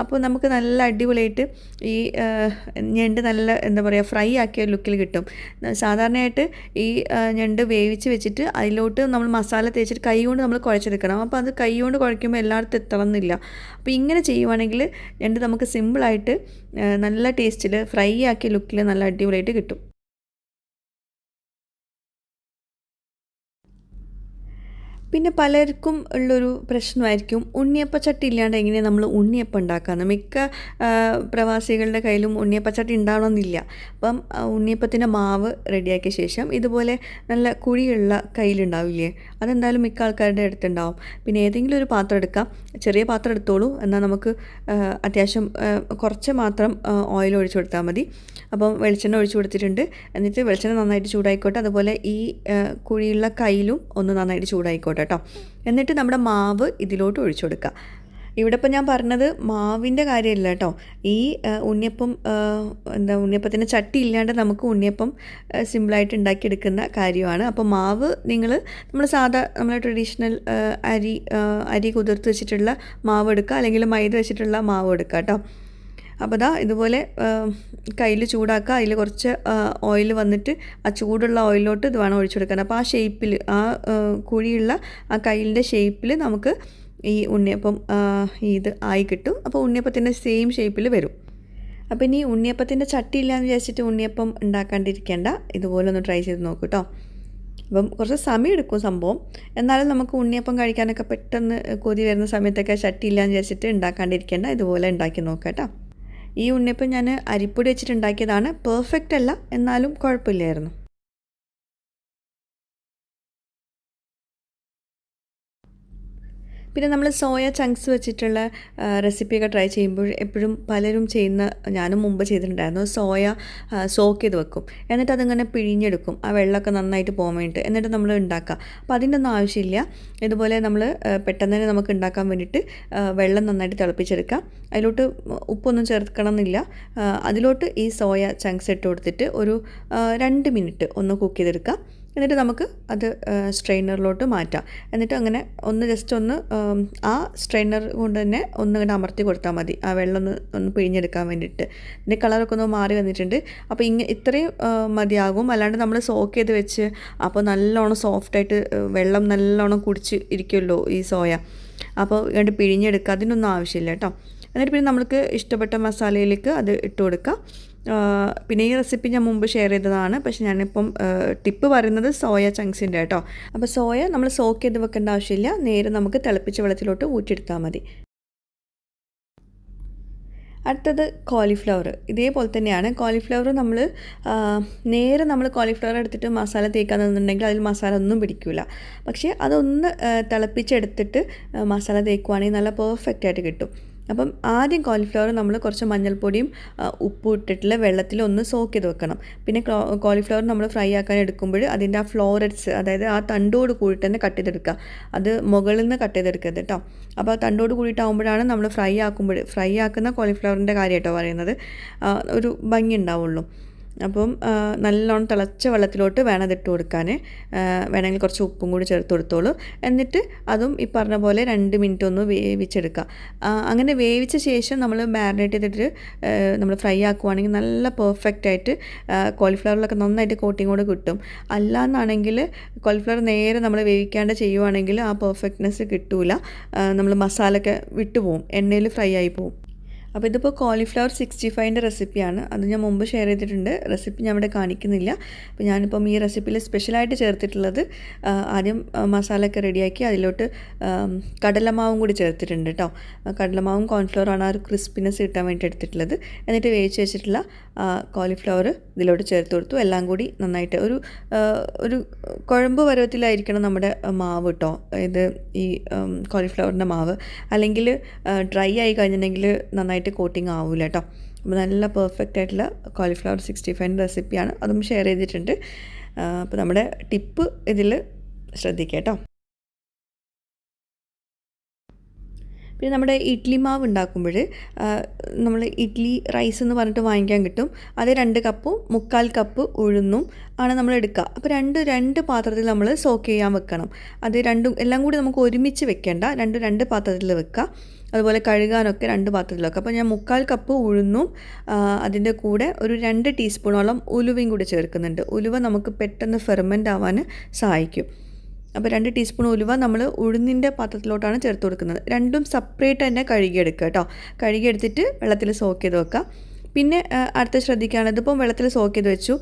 അപ്പോൾ നമുക്ക് നല്ല അടിപൊളിയായിട്ട് ഈ ഞണ്ട് നല്ല എന്താ പറയുക ഫ്രൈ ആക്കിയ ലുക്കിൽ കിട്ടും. സാധാരണയായിട്ട് ഈ ഞണ്ട് വേവിച്ച് വെച്ചിട്ട് അതിലോട്ട് നമ്മൾ മസാല തേച്ചിട്ട് കൈ കൊണ്ട് നമ്മൾ കുഴച്ചെടുക്കണം. അപ്പോൾ അത് കൈ കൊണ്ട് കുഴയ്ക്കുമ്പോൾ എല്ലായിടത്തും എത്തണമെന്നില്ല. അപ്പോൾ ഇങ്ങനെ ചെയ്യുവാണെങ്കിൽ ഞണ്ട് നമുക്ക് സിമ്പിളായിട്ട് നല്ല ടേസ്റ്റിൽ ഫ്രൈ ആക്കിയ ലുക്കിൽ നല്ല അടിപൊളിയായിട്ട് കിട്ടും. പിന്നെ പലർക്കും ഉള്ളൊരു പ്രശ്നമായിരിക്കും. ഉണ്ണിയപ്പച്ചട്ടി ഇല്ലാണ്ട് എങ്ങനെ നമ്മൾ ഉണ്ണിയപ്പം ഉണ്ടാക്കാമെന്ന് മിക്ക പ്രവാസികളുടെ കയ്യിലും ഉണ്ണിയപ്പച്ചട്ടി ഉണ്ടാവണമെന്നില്ല. അപ്പം ഉണ്ണിയപ്പത്തിന്റെ മാവ് റെഡിയാക്കിയ ശേഷം ഇതുപോലെ നല്ല കുഴിയുള്ള കയ്യിലുണ്ടാവില്ലേ? അതെന്തായാലും മിക്ക ആൾക്കാരുടെ അടുത്തുണ്ടാവും. പിന്നെ ഏതെങ്കിലും ഒരു പാത്രം എടുക്കാം. ചെറിയ പാത്രം എടുത്തോളൂ. എന്നാൽ നമുക്ക് അത്യാവശ്യം കുറച്ച് മാത്രം ഓയിൽ ഒഴിച്ചു കൊടുത്താൽ മതി. അപ്പം വെളിച്ചെണ്ണ ഒഴിച്ചു കൊടുത്തിട്ടുണ്ട്. എന്നിട്ട് വെളിച്ചെണ്ണ നന്നായിട്ട് ചൂടായിക്കോട്ടെ. അതുപോലെ ഈ കുഴിയുള്ള കയ്യിലും ഒന്ന് നന്നായിട്ട് ചൂടായിക്കോട്ടെ. കേട്ടോ. എന്നിട്ട് നമ്മുടെ മാവ് ഇതിലോട്ട് ഒഴിച്ചു കൊടുക്കുക ഇവിടെ ഇപ്പം ഞാൻ പറഞ്ഞത് മാവിന്റെ കാര്യമില്ല കേട്ടോ. ഈ ഉണ്ണിയപ്പം എന്താ ഉണ്ണിയപ്പത്തിന്റെ ചട്ടി ഇല്ലാണ്ട് നമുക്ക് ഉണ്ണിയപ്പം സിമ്പിളായിട്ട് ഉണ്ടാക്കിയെടുക്കുന്ന കാര്യമാണ്. അപ്പോൾ മാവ് നിങ്ങൾ നമ്മൾ സാധാ നമ്മളെ ട്രഡീഷണൽ അരി അരി കുതിർത്ത് വെച്ചിട്ടുള്ള മാവ് എടുക്കുക. അല്ലെങ്കിൽ മൈദ വെച്ചിട്ടുള്ള മാവ് എടുക്കുക കേട്ടോ. അപ്പോൾ ദാ ഇതുപോലെ കയ്യിൽ ചൂടാക്കുക അതിൽ കുറച്ച് ഓയിൽ വന്നിട്ട് ആ ചൂടുള്ള ഓയിലോട്ട് ഇത് വേണം ഒഴിച്ചു കൊടുക്കാൻ അപ്പോൾ ആ ഷേപ്പിൽ ആ കുഴിയുള്ള ആ കയ്യിലിന്റെ ഷേപ്പിൽ നമുക്ക് ഈ ഉണ്ണിയപ്പം ഇത് ആയി കിട്ടും. അപ്പോൾ ഉണ്ണിയപ്പത്തിന്റെ സെയിം ഷേപ്പിൽ വരും. അപ്പോൾ ഇനി ഉണ്ണിയപ്പത്തിന്റെ ചട്ടി ഇല്ലയെന്ന് വിചാരിച്ചിട്ട് ഉണ്ണിയപ്പം ഉണ്ടാക്കാണ്ടിരിക്കേണ്ട. ഇതുപോലെ ഒന്ന് ട്രൈ ചെയ്ത് നോക്കൂ കേട്ടോ അപ്പം കുറച്ച് സമയം എടുക്കും സംഭവം. എന്നാലും നമുക്ക് ഉണ്ണിയപ്പം കഴിക്കാനൊക്കെ പെട്ടെന്ന് കൊതി വരുന്ന സമയത്തൊക്കെ ചട്ടി ഇല്ലയെന്ന് വിചാരിച്ചിട്ട് ഉണ്ടാക്കാണ്ടിരിക്കേണ്ട. ഇതുപോലെ ഉണ്ടാക്കി നോക്കാം കേട്ടോ ഈ ഉണ്ണിയപ്പം ഞാൻ അരിപ്പൊടി വെച്ചിട്ടുണ്ടാക്കിയതാണ്. പെർഫെക്റ്റ് അല്ല. എന്നാലും കുഴപ്പമില്ലായിരുന്നു. പിന്നെ നമ്മൾ സോയ ചങ്ക്സ് വെച്ചിട്ടുള്ള റെസിപ്പിയൊക്കെ ട്രൈ ചെയ്യുമ്പോൾ എപ്പോഴും പലരും ചെയ്യുന്ന ഞാനും മുമ്പ് ചെയ്തിട്ടുണ്ടായിരുന്നു സോയ സോക്ക് ചെയ്ത് വെക്കും. എന്നിട്ട് അതിങ്ങനെ പിഴിഞ്ഞെടുക്കും ആ വെള്ളമൊക്കെ നന്നായിട്ട് പോകാൻ വേണ്ടിയിട്ട്. എന്നിട്ട് നമ്മൾ ഉണ്ടാക്കുക. അപ്പോൾ അതിന്റെ ഒന്നും ആവശ്യമില്ല. ഇതുപോലെ നമ്മൾ പെട്ടെന്ന് തന്നെ നമുക്ക് ഉണ്ടാക്കാൻ വേണ്ടിയിട്ട് വെള്ളം നന്നായിട്ട് തിളപ്പിച്ചെടുക്കാം അതിലോട്ട് ഉപ്പൊന്നും ചേർക്കണം എന്നില്ല അതിലോട്ട് ഈ സോയ ചങ്ക്സ് ഇട്ട് കൊടുത്തിട്ട് ഒരു രണ്ട് മിനിറ്റ് ഒന്ന് കുക്ക് ചെയ്തെടുക്കാം എന്നിട്ട് നമുക്ക് അത് സ്ട്രെയിനറിലോട്ട് മാറ്റാം. എന്നിട്ട് അങ്ങനെ ഒന്ന് ജസ്റ്റ് ഒന്ന് ആ സ്ട്രെയിനർ കൊണ്ട് തന്നെ ഒന്ന് ഇങ്ങനെ അമർത്തി കൊടുത്താൽ മതി. ആ വെള്ളം ഒന്ന് ഒന്ന് പിഴിഞ്ഞെടുക്കാൻ വേണ്ടിയിട്ട്. ഇതിന്റെ കളറൊക്കെ ഒന്ന് മാറി വന്നിട്ടുണ്ട്. അപ്പോൾ ഇങ്ങനെ ഇത്രയും മതിയാകും. അല്ലാണ്ട് നമ്മൾ സോക്ക് ചെയ്ത് വെച്ച് അപ്പോൾ നല്ലോണം സോഫ്റ്റായിട്ട് വെള്ളം നല്ലോണം കുടിച്ച് ഇരിക്കുമല്ലോ ഈ സോയ. അപ്പോൾ ഇങ്ങോട്ട് പിഴിഞ്ഞെടുക്കുക. അതിനൊന്നും ആവശ്യമില്ല കേട്ടോ. എന്നിട്ട് പിന്നെ നമ്മൾക്ക് ഇഷ്ടപ്പെട്ട മസാലയിലേക്ക് അത് ഇട്ട് കൊടുക്കുക ആ, പിന്നെ ഈ റെസിപ്പി ഞാൻ മുമ്പ് ഷെയർ ചെയ്തതാണ്. പക്ഷെ ഞാനിപ്പം ടിപ്പ് പറയുന്നത് സോയ ചങ്ക്സിന്റെ കേട്ടോ അപ്പോൾ സോയ നമ്മൾ സോക്ക് ചെയ്ത് വെക്കേണ്ട ആവശ്യമില്ല. നേരെ നമുക്ക് തിളപ്പിച്ച വെള്ളത്തിലോട്ട് ഊറ്റിയെടുത്താൽ മതി. അടുത്തത് കോളിഫ്ലവർ ഇതേപോലെ തന്നെയാണ്. കോളിഫ്ലവർ നമ്മൾ നേരെ നമ്മൾ കോളിഫ്ലവർ എടുത്തിട്ട് മസാല തേക്കാന്നുണ്ടെങ്കിൽ അതിൽ മസാല ഒന്നും പിടിക്കില്ല പക്ഷേ അതൊന്ന് തിളപ്പിച്ചെടുത്തിട്ട് മസാല തേക്കുവാണെങ്കിൽ നല്ല പെർഫെക്റ്റ് ആയിട്ട് കിട്ടും. അപ്പം ആദ്യം കോളിഫ്ലവർ നമ്മൾ കുറച്ച് മഞ്ഞൾപ്പൊടിയും ഉപ്പും ഇട്ടിട്ടുള്ള വെള്ളത്തിൽ ഒന്ന് സോക്ക് ചെയ്ത് വെക്കണം. പിന്നെ കോളിഫ്ലവർ നമ്മൾ ഫ്രൈ ആക്കാൻ എടുക്കുമ്പോൾ അതിന്റെ ആ ഫ്ലോററ്റ്സ് അതായത് ആ തണ്ടോട് കൂടിയിട്ട് തന്നെ കട്ട് ചെയ്തെടുക്കുക. അത് മുകളിൽ നിന്ന് കട്ട് ചെയ്തെടുക്കരുത് കേട്ടോ അപ്പോൾ ആ തണ്ടോട് കൂടിയിട്ടാകുമ്പോഴാണ് നമ്മൾ ഫ്രൈ ആക്കുമ്പോൾ ഫ്രൈ ആക്കുന്ന കോളിഫ്ലവറിന്റെ കാര്യം കേട്ടോ പറയുന്നത്. ഒരു ഭംഗി ഉണ്ടാവുള്ളൂ. അപ്പം നല്ലോണം തിളച്ച വെള്ളത്തിലോട്ട് വേണം അതിട്ട് കൊടുക്കാൻ വേണമെങ്കിൽ കുറച്ച് ഉപ്പും കൂടി ചേർത്ത് കൊടുത്തോളൂ. എന്നിട്ട് അതും ഈ പറഞ്ഞ പോലെ രണ്ട് മിനിറ്റ് ഒന്ന് വേവിച്ചെടുക്കുക. അങ്ങനെ വേവിച്ച ശേഷം നമ്മൾ മാരിനേറ്റ് ചെയ്തിട്ട് നമ്മൾ ഫ്രൈ ആക്കുവാണെങ്കിൽ നല്ല പെർഫെക്റ്റ് ആയിട്ട് കോളിഫ്ലവറിലൊക്കെ നന്നായിട്ട് കോട്ടിങ് കൂടെ കിട്ടും. അല്ലാന്നാണെങ്കിൽ കോളിഫ്ലവർ നേരെ നമ്മൾ വേവിക്കാണ്ട് ചെയ്യുവാണെങ്കിൽ ആ പെർഫെക്റ്റ്നെസ് കിട്ടൂല. നമ്മൾ മസാലൊക്കെ വിട്ടുപോകും എണ്ണയിൽ ഫ്രൈ ആയി പോവും. അപ്പോൾ ഇതിപ്പോൾ കോളിഫ്ലവർ സിക്സ്റ്റി ഫൈവിന്റെ റെസിപ്പിയാണ്. അത് ഞാൻ മുമ്പ് ഷെയർ ചെയ്തിട്ടുണ്ട്. റെസിപ്പി ഞാൻ ഇവിടെ കാണിക്കുന്നില്ല. അപ്പോൾ ഞാനിപ്പം ഈ റെസിപ്പിയിൽ സ്പെഷ്യലായിട്ട് ചേർത്തിട്ടുള്ളത് ആദ്യം മസാലയൊക്കെ റെഡിയാക്കി അതിലോട്ട് കടലമാവും കൂടി ചേർത്തിട്ടുണ്ട് കേട്ടോ. കടലമാവും കോൺഫ്ലവറാണ് ആ ഒരു ക്രിസ്പിനെസ് കിട്ടാൻ വേണ്ടി എടുത്തിട്ടുള്ളത്. എന്നിട്ട് വേവിച്ച് വെച്ചിട്ടുള്ള കോളിഫ്ലവർ ഇതിലോട്ട് ചേർത്ത് കൊടുത്തു. എല്ലാം കൂടി നന്നായിട്ട് ഒരു ഒരു കുഴമ്പ് പരുവത്തിലായിരിക്കണം നമ്മുടെ മാവ് കേട്ടോ. ഇത് ഈ കോളിഫ്ലവറിന്റെ മാവ്. അല്ലെങ്കിൽ ഡ്രൈ ആയി കഴിഞ്ഞിട്ടുണ്ടെങ്കിൽ നന്നായിട്ട് കോട്ടിങ് ആവില്ല കേട്ടോ അപ്പോൾ നല്ല പെർഫെക്റ്റ് ആയിട്ടുള്ള കോളിഫ്ലവർ സിക്സ്റ്റി ഫൈവ് റെസിപ്പിയാണ് അതും ഷെയർ ചെയ്തിട്ടുണ്ട്. അപ്പോൾ നമ്മുടെ ടിപ്പ് ഇതിൽ ശ്രദ്ധിക്കുക കേട്ടോ പിന്നെ നമ്മുടെ ഇഡ്ലി മാവ് ഉണ്ടാക്കുമ്പോൾ നമ്മൾ ഇഡ്ലി റൈസ് എന്ന് പറഞ്ഞിട്ട് വാങ്ങിക്കാൻ കിട്ടും. അത് രണ്ട് കപ്പും മുക്കാൽ കപ്പ് ഉഴുന്നും ആണ് നമ്മൾ എടുക്കുക അപ്പോൾ രണ്ട് രണ്ട് പാത്രത്തിൽ നമ്മൾ സോക്ക് ചെയ്യാൻ വെക്കണം. അത് രണ്ടും എല്ലാം കൂടി നമുക്ക് ഒരുമിച്ച് വെക്കേണ്ട. രണ്ട് രണ്ട് പാത്രത്തിൽ വെക്കുക അതുപോലെ കഴുകാനൊക്കെ രണ്ട് പാത്രത്തിലൊക്കെ. അപ്പോൾ ഞാൻ മുക്കാൽ കപ്പ് ഉഴുന്നും അതിന്റെ കൂടെ ഒരു രണ്ട് ടീസ്പൂണോളം ഉലുവയും കൂടി ചേർക്കുന്നുണ്ട്. ഉലുവ നമുക്ക് പെട്ടെന്ന് ഫെർമെന്റ് ആവാൻ സഹായിക്കും. അപ്പോൾ രണ്ട് ടീസ്പൂൺ ഉലുവ നമ്മൾ ഉഴുന്നിന്റെ പാത്രത്തിലോട്ടാണ് ചേർത്ത് കൊടുക്കുന്നത്. രണ്ടും സെപ്പറേറ്റ് തന്നെ കഴുകിയെടുക്കുക കേട്ടോ. കഴുകിയെടുത്തിട്ട് വെള്ളത്തിൽ സോക്ക് ചെയ്ത് വെക്കുക. പിന്നെ അടുത്ത ശ്രദ്ധിക്കുകയാണ് ഇതിപ്പം വെള്ളത്തിൽ സോക്ക് ചെയ്ത് വെച്ചു.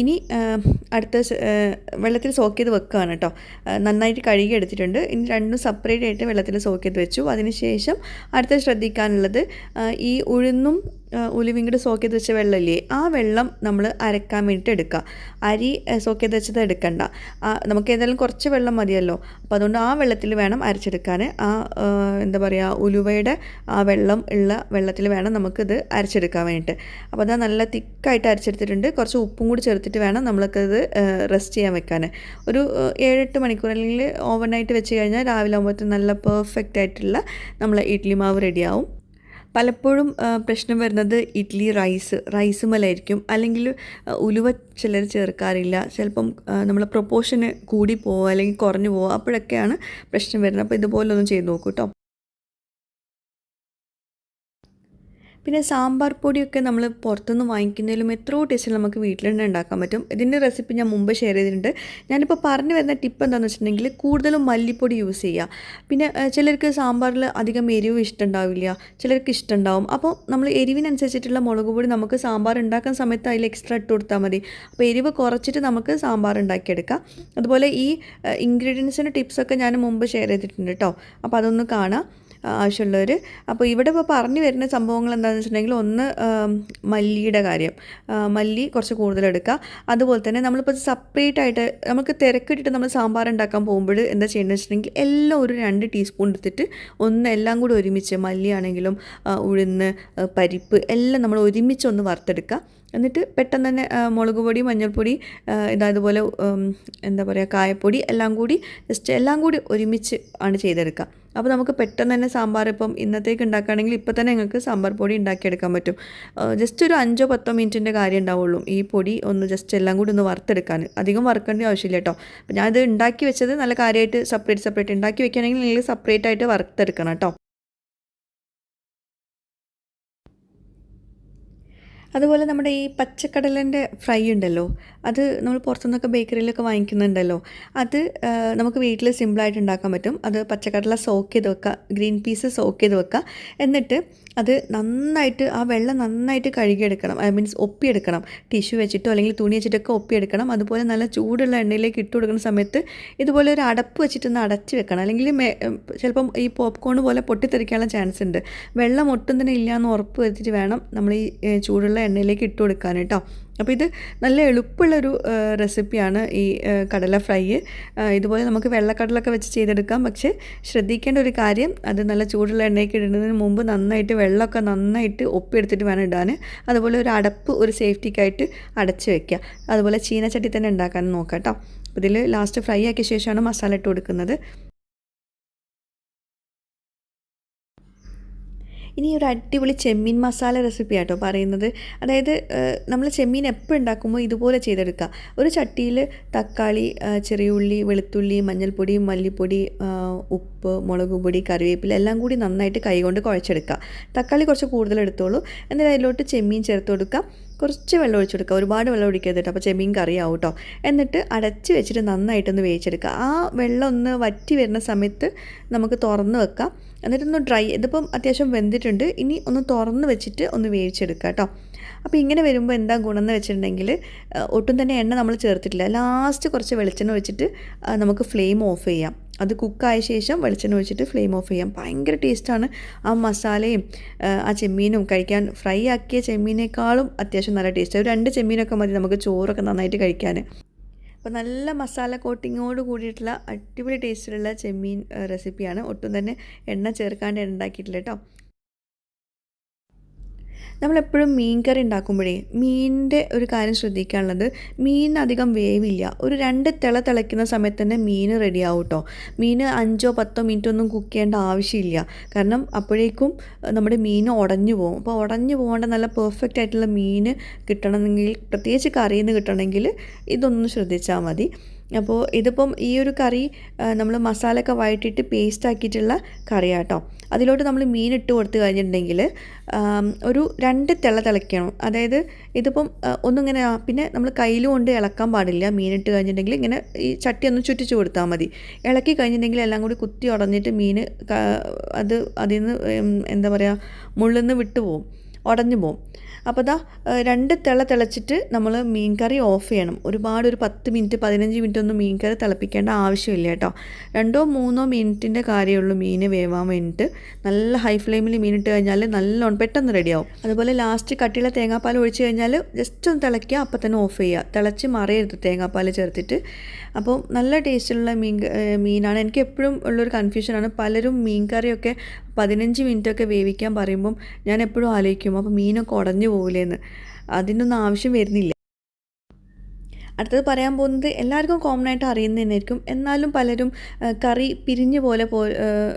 ഇനി അടുത്ത വെള്ളത്തിൽ സോക്ക് ചെയ്ത് വെക്കുകയാണ് കേട്ടോ നന്നായിട്ട് കഴുകി എടുത്തിട്ടുണ്ട്. ഇനി രണ്ടും സെപ്പറേറ്റ് ആയിട്ട് വെള്ളത്തിൽ സോക്ക് ചെയ്ത് വെച്ചു. അതിനുശേഷം അടുത്ത ശ്രദ്ധിക്കാനുള്ളത് ഈ ഉഴുന്നും ഉലുവയും കൂടി സോക്ക് ചെയ്ത് വെച്ച വെള്ളമില്ലേ ആ വെള്ളം നമ്മൾ അരക്കാൻ വേണ്ടിയിട്ട് എടുക്കുക. അരി സോക്ക് ചെയ്ത് വെച്ചത് എടുക്കണ്ട. നമുക്ക് ഏതായാലും കുറച്ച് വെള്ളം മതിയല്ലോ. അപ്പോൾ അതുകൊണ്ട് ആ വെള്ളത്തിൽ വേണം അരച്ചെടുക്കാൻ ആ എന്താ പറയുക ഉലുവയുടെ ആ വെള്ളം ഉള്ള വെള്ളത്തിൽ വേണം നമുക്കിത് അരച്ചെടുക്കാൻ വേണ്ടിയിട്ട്. അപ്പോൾ അത് നല്ല തിക്കായിട്ട് അരച്ചെടുത്തിട്ടുണ്ട്. കുറച്ച് ഉപ്പും കൂടി ചേർത്തിട്ട് വേണം നമ്മൾക്കത് റെസ്റ്റ് ചെയ്യാൻ വെക്കാൻ ഒരു ഏഴെട്ട് മണിക്കൂർ അല്ലെങ്കിൽ ഓവർനൈറ്റ് വെച്ച് കഴിഞ്ഞാൽ രാവിലെ ആകുമ്പോഴത്തേക്കും നല്ല പെർഫെക്റ്റ് ആയിട്ടുള്ള നമ്മളെ ഇഡ്ലി മാവ് റെഡിയാവും പലപ്പോഴും പ്രശ്നം വരുന്നത് ഇഡ്ഡലി റൈസ് റൈസ് മേലായിരിക്കും അല്ലെങ്കിൽ ഉലുവ ചിലർ ചേർക്കാറില്ല. ചിലപ്പം നമ്മൾ പ്രൊപ്പോർഷന് കൂടി പോവുക അല്ലെങ്കിൽ കുറഞ്ഞു പോവുക അപ്പോഴൊക്കെയാണ് പ്രശ്നം വരുന്നത്. അപ്പോൾ ഇതുപോലൊന്നും ചെയ്ത് നോക്കൂ കേട്ടോ പിന്നെ സാമ്പാർ പൊടിയൊക്കെ നമ്മൾ പുറത്തുനിന്ന് വാങ്ങിക്കുന്നതിലും എത്രയോ ടേസ്റ്റിൽ നമുക്ക് വീട്ടിൽ തന്നെ ഉണ്ടാക്കാൻ പറ്റും. ഇതിന്റെ റെസിപ്പി ഞാൻ മുമ്പ് ഷെയർ ചെയ്തിട്ടുണ്ട്. ഞാനിപ്പോൾ പറഞ്ഞു വരുന്ന ടിപ്പ് എന്താണെന്ന് വെച്ചിട്ടുണ്ടെങ്കിൽ കൂടുതലും മല്ലിപ്പൊടി യൂസ് ചെയ്യുക. പിന്നെ ചിലർക്ക് സാമ്പാറിൽ അധികം എരിവ് ഇഷ്ടമുണ്ടാവില്ല. ചിലർക്ക് ഇഷ്ടമുണ്ടാവും. അപ്പോൾ നമ്മൾ എരിവിനനുസരിച്ചിട്ടുള്ള മുളക് പൊടി നമുക്ക് സാമ്പാർ ഉണ്ടാക്കുന്ന സമയത്ത് അതിൽ എക്സ്ട്രാ ഇട്ട് കൊടുത്താൽ മതി. അപ്പോൾ എരിവ് കുറച്ചിട്ട് നമുക്ക് സാമ്പാർ ഉണ്ടാക്കിയെടുക്കാം. അതുപോലെ ഈ ഇൻഗ്രീഡിയൻസിന്റെ ടിപ്സൊക്കെ ഞാൻ മുമ്പ് ഷെയർ ചെയ്തിട്ടുണ്ട് കേട്ടോ. അപ്പോൾ അതൊന്ന് കാണാം. ആവശ്യമുള്ളവർ അപ്പോൾ ഇവിടെ ഇപ്പോൾ പറഞ്ഞു വരുന്ന സംഭവങ്ങൾ എന്താണെന്ന് വെച്ചിട്ടുണ്ടെങ്കിൽ ഒന്ന് മല്ലിയുടെ കാര്യം. മല്ലി കുറച്ച് കൂടുതൽ എടുക്കുക. അതുപോലെ തന്നെ നമ്മളിപ്പോൾ സെപ്പറേറ്റ് ആയിട്ട് നമുക്ക് തിരക്കിട്ടിട്ട് നമ്മൾ സാമ്പാർ ഉണ്ടാക്കാൻ പോകുമ്പോൾ എന്താ ചെയ്യേണ്ടത് വെച്ചിട്ടുണ്ടെങ്കിൽ എല്ലാം ഒരു രണ്ട് ടീസ്പൂൺ എടുത്തിട്ട് ഒന്ന് എല്ലാം കൂടി ഒരുമിച്ച് മല്ലിയാണെങ്കിലും ഉഴുന്ന് പരിപ്പ് എല്ലാം നമ്മൾ ഒരുമിച്ച് ഒന്ന് വറുത്തെടുക്കുക. എന്നിട്ട് പെട്ടെന്ന് തന്നെ മുളക് പൊടി മഞ്ഞൾപ്പൊടി ഇതായതുപോലെ എന്താ പറയുക കായപ്പൊടി എല്ലാം കൂടി ജസ്റ്റ് എല്ലാം കൂടി ഒരുമിച്ച് ആണ് ചെയ്തെടുക്കുക. അപ്പോൾ നമുക്ക് പെട്ടെന്ന് തന്നെ സാമ്പാർ ഇപ്പം ഇന്നത്തേക്ക് ഉണ്ടാക്കുകയാണെങ്കിൽ ഇപ്പം തന്നെ ഞങ്ങൾക്ക് സാമ്പാർ പൊടി ഉണ്ടാക്കിയെടുക്കാൻ പറ്റും. ജസ്റ്റ് ഒരു അഞ്ചോ പത്തോ മിനിറ്റിന്റെ കാര്യം ഉണ്ടാവുള്ളൂ. ഈ പൊടി ഒന്ന് ജസ്റ്റ് എല്ലാം കൂടി ഒന്ന് വറുത്തെടുക്കാൻ. അധികം വറുക്കേണ്ട ആവശ്യമില്ല കേട്ടോ. ഞാനിത് ഉണ്ടാക്കി വെച്ചത് നല്ല കാര്യമായിട്ട് സെപ്പറേറ്റ് സെപ്പറേറ്റ് ഉണ്ടാക്കി വെക്കുകയാണെങ്കിൽ നിങ്ങൾ സെപ്പറേറ്റ് ആയിട്ട് വറുത്തെടുക്കണം കേട്ടോ. അതുപോലെ നമ്മുടെ ഈ പച്ചക്കടലിന്റെ ഫ്രൈ ഉണ്ടല്ലോ അത് നമ്മൾ പുറത്തുനിന്നൊക്കെ ബേക്കറിയിലൊക്കെ വാങ്ങിക്കുന്നുണ്ടല്ലോ അത് നമുക്ക് വീട്ടിൽ സിമ്പിളായിട്ട് ഉണ്ടാക്കാൻ പറ്റും. അത് പച്ചക്കടല സോക്ക് ചെയ്ത് വെക്കുക ഗ്രീൻ പീസ് സോക്ക് ചെയ്ത് വെക്കുക. എന്നിട്ട് അത് നന്നായിട്ട് ആ വെള്ളം നന്നായിട്ട് കഴുകിയെടുക്കണം. ഐ മീൻസ് ഒപ്പിയെടുക്കണം. ടിഷ്യൂ വെച്ചിട്ടോ അല്ലെങ്കിൽ തുണി വെച്ചിട്ടൊക്കെ ഒപ്പിയെടുക്കണം. അതുപോലെ നല്ല ചൂടുള്ള എണ്ണയിലേക്ക് ഇട്ട് കൊടുക്കുന്ന സമയത്ത് ഇതുപോലെ ഒരു അടപ്പ് വെച്ചിട്ടൊന്ന് അടച്ച് വെക്കണം. അല്ലെങ്കിൽ ചിലപ്പം ഈ പോപ്കോൺ പോലെ പൊട്ടിത്തെറിക്കാനുള്ള ചാൻസ് ഉണ്ട്. വെള്ളം ഒട്ടും തന്നെ ഇല്ല എന്ന് ഉറപ്പ് വരുത്തിയിട്ട് വേണം നമ്മൾ ഈ ഏ, ചൂടുള്ള എണ്ണയിലേക്ക് ഇട്ട് കൊടുക്കാൻ അപ്പോൾ ഇത് നല്ല എളുപ്പമുള്ളൊരു റെസിപ്പിയാണ് ഈ കടല ഫ്രൈ. ഇതുപോലെ നമുക്ക് വെള്ളക്കടലൊക്കെ വെച്ച് ചെയ്തെടുക്കാം. പക്ഷേ ശ്രദ്ധിക്കേണ്ട ഒരു കാര്യം അത് നല്ല ചൂടുള്ള എണ്ണയ്ക്ക് ഇടുന്നതിന് മുമ്പ് നന്നായിട്ട് വെള്ളമൊക്കെ നന്നായിട്ട് ഒപ്പിയെടുത്തിട്ട് വേണം ഇടാൻ അതുപോലെ ഒരു അടപ്പ് ഒരു സേഫ്റ്റിക്കായിട്ട് അടച്ച് വെക്കുക. അതുപോലെ ചീനച്ചട്ടി തന്നെ ഉണ്ടാക്കാൻ നോക്കാം കേട്ടോ ഇതിൽ ലാസ്റ്റ് ഫ്രൈ ആക്കിയ ശേഷമാണ് മസാല ഇട്ട് കൊടുക്കുന്നത്. ഇനി ഒരു അടിപൊളി ചെമ്മീൻ മസാല റെസിപ്പി ആട്ടോ പറയുന്നത്. അതായത് നമ്മൾ ചെമ്മീൻ എപ്പോൾ ഉണ്ടാക്കുമ്പോൾ ഇതുപോലെ ചെയ്തെടുക്കുക ഒരു ചട്ടിയിൽ തക്കാളി ചെറിയുള്ളി വെളുത്തുള്ളി മഞ്ഞൾപ്പൊടി മല്ലിപ്പൊടി ഉപ്പ് മുളക് പൊടി കറിവേപ്പില എല്ലാം കൂടി നന്നായിട്ട് കൈകൊണ്ട് കുഴച്ചെടുക്കുക തക്കാളി കുറച്ച് കൂടുതൽ എടുത്തോളൂ. എന്നിട്ട് അതിലോട്ട് ചെമ്മീൻ ചേർത്ത് കൊടുക്കുക കുറച്ച് വെള്ളം ഒഴിച്ച് കൊടുക്കുക ഒരുപാട് വെള്ളം ഒഴിക്കരുത് കേട്ടോ അപ്പോൾ ചെമ്മീൻ കറിയാവും കേട്ടോ എന്നിട്ട് അടച്ച് വെച്ചിട്ട് നന്നായിട്ടൊന്ന് വേവിച്ചെടുക്കുക ആ വെള്ളം ഒന്ന് വറ്റി വരുന്ന സമയത്ത് നമുക്ക് തുറന്ന് വെക്കാം. എന്നിട്ടൊന്ന് ഡ്രൈ ഇതിപ്പം അത്യാവശ്യം വെന്തിട്ടുണ്ട്. ഇനി ഒന്ന് തുറന്ന് വെച്ചിട്ട് ഒന്ന് വേവിച്ചെടുക്കുക കേട്ടോ. അപ്പോൾ ഇങ്ങനെ വരുമ്പോൾ എന്താ ഗുണം എന്ന് വെച്ചിട്ടുണ്ടെങ്കിൽ ഒട്ടും തന്നെ എണ്ണ നമ്മൾ ചേർത്തിട്ടില്ല. ലാസ്റ്റ് കുറച്ച് വെളിച്ചെണ്ണ വെച്ചിട്ട് നമുക്ക് ഫ്ലെയിം ഓഫ് ചെയ്യാം. അത് കുക്കായ ശേഷം വെളിച്ചെണ്ണ വെച്ചിട്ട് ഫ്ലെയിം ഓഫ് ചെയ്യാം. ഭയങ്കര ടേസ്റ്റാണ്. ആ മസാലയും ആ ചെമ്മീനും കഴിക്കാൻ ഫ്രൈ ആക്കിയ ചെമ്മീനേക്കാളും അത്യാവശ്യം നല്ല ടേസ്റ്റ്. ഒരു രണ്ട് ചെമ്മീനൊക്കെ മതി നമുക്ക് ചോറൊക്കെ നന്നായിട്ട് കഴിക്കാൻ. അപ്പോൾ നല്ല മസാല കോട്ടിങ്ങോട് കൂടിയിട്ടുള്ള അടിപൊളി ടേസ്റ്റിലുള്ള ചെമ്മീൻ റെസിപ്പിയാണ്. ഒട്ടും തന്നെ എണ്ണ ചേർക്കാണ്ട് ഉണ്ടാക്കിയിട്ടില്ല കേട്ടോ. നമ്മളെപ്പോഴും മീൻ കറി ഉണ്ടാക്കുമ്പോഴേ മീനിന്റെ ഒരു കാര്യം ശ്രദ്ധിക്കാനുള്ളത് മീൻ അധികം വേവില്ല. ഒരു രണ്ട് തിള തിളയ്ക്കുന്ന സമയത്ത് തന്നെ മീൻ റെഡി ആവും കേട്ടോ മീൻ അഞ്ചോ പത്തോ മിനിറ്റ് ഒന്നും കുക്ക് ചെയ്യേണ്ട ആവശ്യമില്ല. കാരണം അപ്പോഴേക്കും നമ്മുടെ മീൻ ഉടഞ്ഞു പോകും. അപ്പോൾ ഉടഞ്ഞു പോകേണ്ട നല്ല പെർഫെക്റ്റ് ആയിട്ടുള്ള മീൻ കിട്ടണമെങ്കിൽ പ്രത്യേകിച്ച് കറിയിൽ നിന്ന് കിട്ടണമെങ്കിൽ ഇതൊന്ന് ശ്രദ്ധിച്ചാൽ മതി. അപ്പോൾ ഇതിപ്പം ഈ ഒരു കറി നമ്മൾ മസാലയൊക്കെ വഴറ്റിയിട്ട് പേസ്റ്റ് ആക്കിയിട്ടുള്ള കറിയാട്ടോ. അതിലോട്ട് നമ്മൾ മീൻ ഇട്ട് കൊടുത്തു കഴിഞ്ഞിട്ടുണ്ടെങ്കിൽ ഒരു രണ്ട് തിള തിളയ്ക്കണം. അതായത് ഇതിപ്പം ഒന്നിങ്ങനെ പിന്നെ നമ്മൾ കയ്യിൽ കൊണ്ട് ഇളക്കാൻ പാടില്ല മീൻ ഇട്ട് കഴിഞ്ഞിട്ടുണ്ടെങ്കിൽ ഇങ്ങനെ ഈ ചട്ടി ഒന്ന് ചുറ്റിച്ച് കൊടുത്താൽ മതി. ഇളക്കി കഴിഞ്ഞിട്ടുണ്ടെങ്കിൽ എല്ലാം കൂടി കുത്തി ഉടഞ്ഞിട്ട് മീൻ അത് അതിൽ നിന്ന് എന്താ പറയുക മുള്ളിൽ നിന്ന് വിട്ടു പോവും ഉടഞ്ഞു പോവും. അപ്പോൾ ദാ രണ്ട് തിള തിളച്ചിട്ട് നമ്മൾ മീൻ കറി ഓഫ് ചെയ്യണം. ഒരുപാട് ഒരു പത്ത് മിനിറ്റ് പതിനഞ്ച് മിനിറ്റ് ഒന്നും മീൻ കറി തിളപ്പിക്കേണ്ട ആവശ്യമില്ല കേട്ടോ. രണ്ടോ മൂന്നോ മിനിറ്റിന്റെ കാര്യമുള്ളൂ മീൻ വേവാൻ വേണ്ടിയിട്ട്. നല്ല ഹൈ ഫ്ലെയിമിൽ മീൻ ഇട്ട് കഴിഞ്ഞാൽ നല്ലോണം പെട്ടെന്ന് റെഡിയാവും അതുപോലെ ലാസ്റ്റ് കട്ടിയുള്ള തേങ്ങാപ്പാൽ ഒഴിച്ച് കഴിഞ്ഞാൽ ജസ്റ്റ് ഒന്ന് തിളയ്ക്കുക അപ്പം തന്നെ ഓഫ് ചെയ്യുക. തിളച്ച് മറിയരുത് തേങ്ങാപ്പാൽ ചേർത്തിട്ട്. അപ്പോൾ നല്ല ടേസ്റ്റിലുള്ള മീൻ മീനാണ്. എനിക്ക് എപ്പോഴും ഉള്ളൊരു കൺഫ്യൂഷനാണ് പലരും മീൻ കറിയൊക്കെ പതിനഞ്ച് മിനിറ്റൊക്കെ വേവിക്കാൻ പറയുമ്പം ഞാൻ എപ്പോഴും ആലോചിക്കും അപ്പോൾ മീനൊക്കെ ഉടഞ്ഞു പോകില്ലേന്ന് അതിനൊന്നും ആവശ്യം വരുന്നില്ല. അടുത്തത് പറയാൻ പോകുന്നത് എല്ലാവർക്കും കോമൺ ആയിട്ട് അറിയുന്നത് തന്നെയായിരിക്കും എന്നാലും പലരും കറി പിരിഞ്ഞ് പോലെ പോ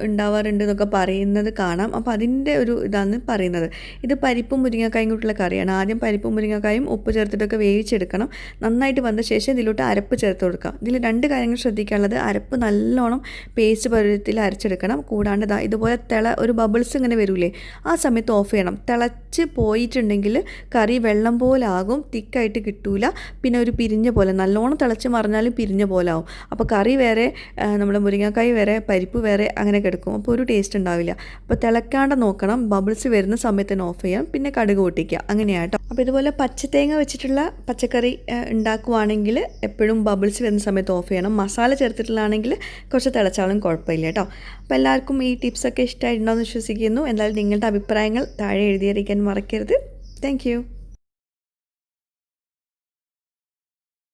ഉണ്ടാവാറുണ്ട് എന്നൊക്കെ പറയുന്നത് കാണാം. അപ്പോൾ അതിന്റെ ഒരു ഇതാണ് പറയുന്നത്. ഇത് പരിപ്പും മുരിങ്ങക്കായും കൂട്ടുള്ള കറിയാണ്. ആദ്യം പരിപ്പും മുരിങ്ങക്കായും ഉപ്പ് ചേർത്തിട്ടൊക്കെ വേവിച്ചെടുക്കണം. നന്നായിട്ട് വന്ന ശേഷം ഇതിലോട്ട് അരപ്പ് ചേർത്ത് കൊടുക്കാം. ഇതിൽ രണ്ട് കാര്യങ്ങൾ ശ്രദ്ധിക്കാനുള്ളത് അരപ്പ് നല്ലോണം പേസ്റ്റ് പരുവത്തിൽ അരച്ചെടുക്കണം. കൂടാണ്ട് ഇതുപോലെ തിള ഒരു ബബിൾസ് ഇങ്ങനെ വരൂലേ ആ സമയത്ത് ഓഫ് ചെയ്യണം. തിളച്ച് പോയിട്ടുണ്ടെങ്കിൽ കറി വെള്ളം പോലെ ആകും തിക്കായിട്ട് കിട്ടൂല. പിന്നെ ഒരു പിരിഞ്ഞ പോലെ നല്ലോണം തിളച്ച് മറിഞ്ഞാലും പിരിഞ്ഞ പോലെ ആവും അപ്പോൾ കറി വേറെ നമ്മുടെ മുരിങ്ങക്കായ് വേറെ പരിപ്പ് വേറെ അങ്ങനെ കിടക്കും. അപ്പോൾ ഒരു ടേസ്റ്റ് ഉണ്ടാവില്ല. അപ്പോൾ തിളക്കാണ്ട് നോക്കണം. ബബിൾസ് വരുന്ന സമയത്ത് തന്നെ ഓഫ് ചെയ്യാം. പിന്നെ കടുക് പൊട്ടിക്കുക. അങ്ങനെയാട്ടോ അപ്പോൾ ഇതുപോലെ പച്ചത്തേങ്ങ വെച്ചിട്ടുള്ള പച്ചക്കറി ഉണ്ടാക്കുവാണെങ്കിൽ എപ്പോഴും ബബിൾസ് വരുന്ന സമയത്ത് ഓഫ് ചെയ്യണം. മസാല ചേർത്തിട്ടുള്ളതാണെങ്കിൽ കുറച്ച് തിളച്ചാലും കുഴപ്പമില്ല കേട്ടോ അപ്പോൾ എല്ലാവർക്കും ഈ ടിപ്സൊക്കെ ഇഷ്ടമായിട്ടുണ്ടോ എന്ന് വിശ്വസിക്കുന്നു. എന്തായാലും നിങ്ങളുടെ അഭിപ്രായങ്ങൾ താഴെ എഴുതിയിരിക്കാൻ മറക്കരുത്. താങ്ക്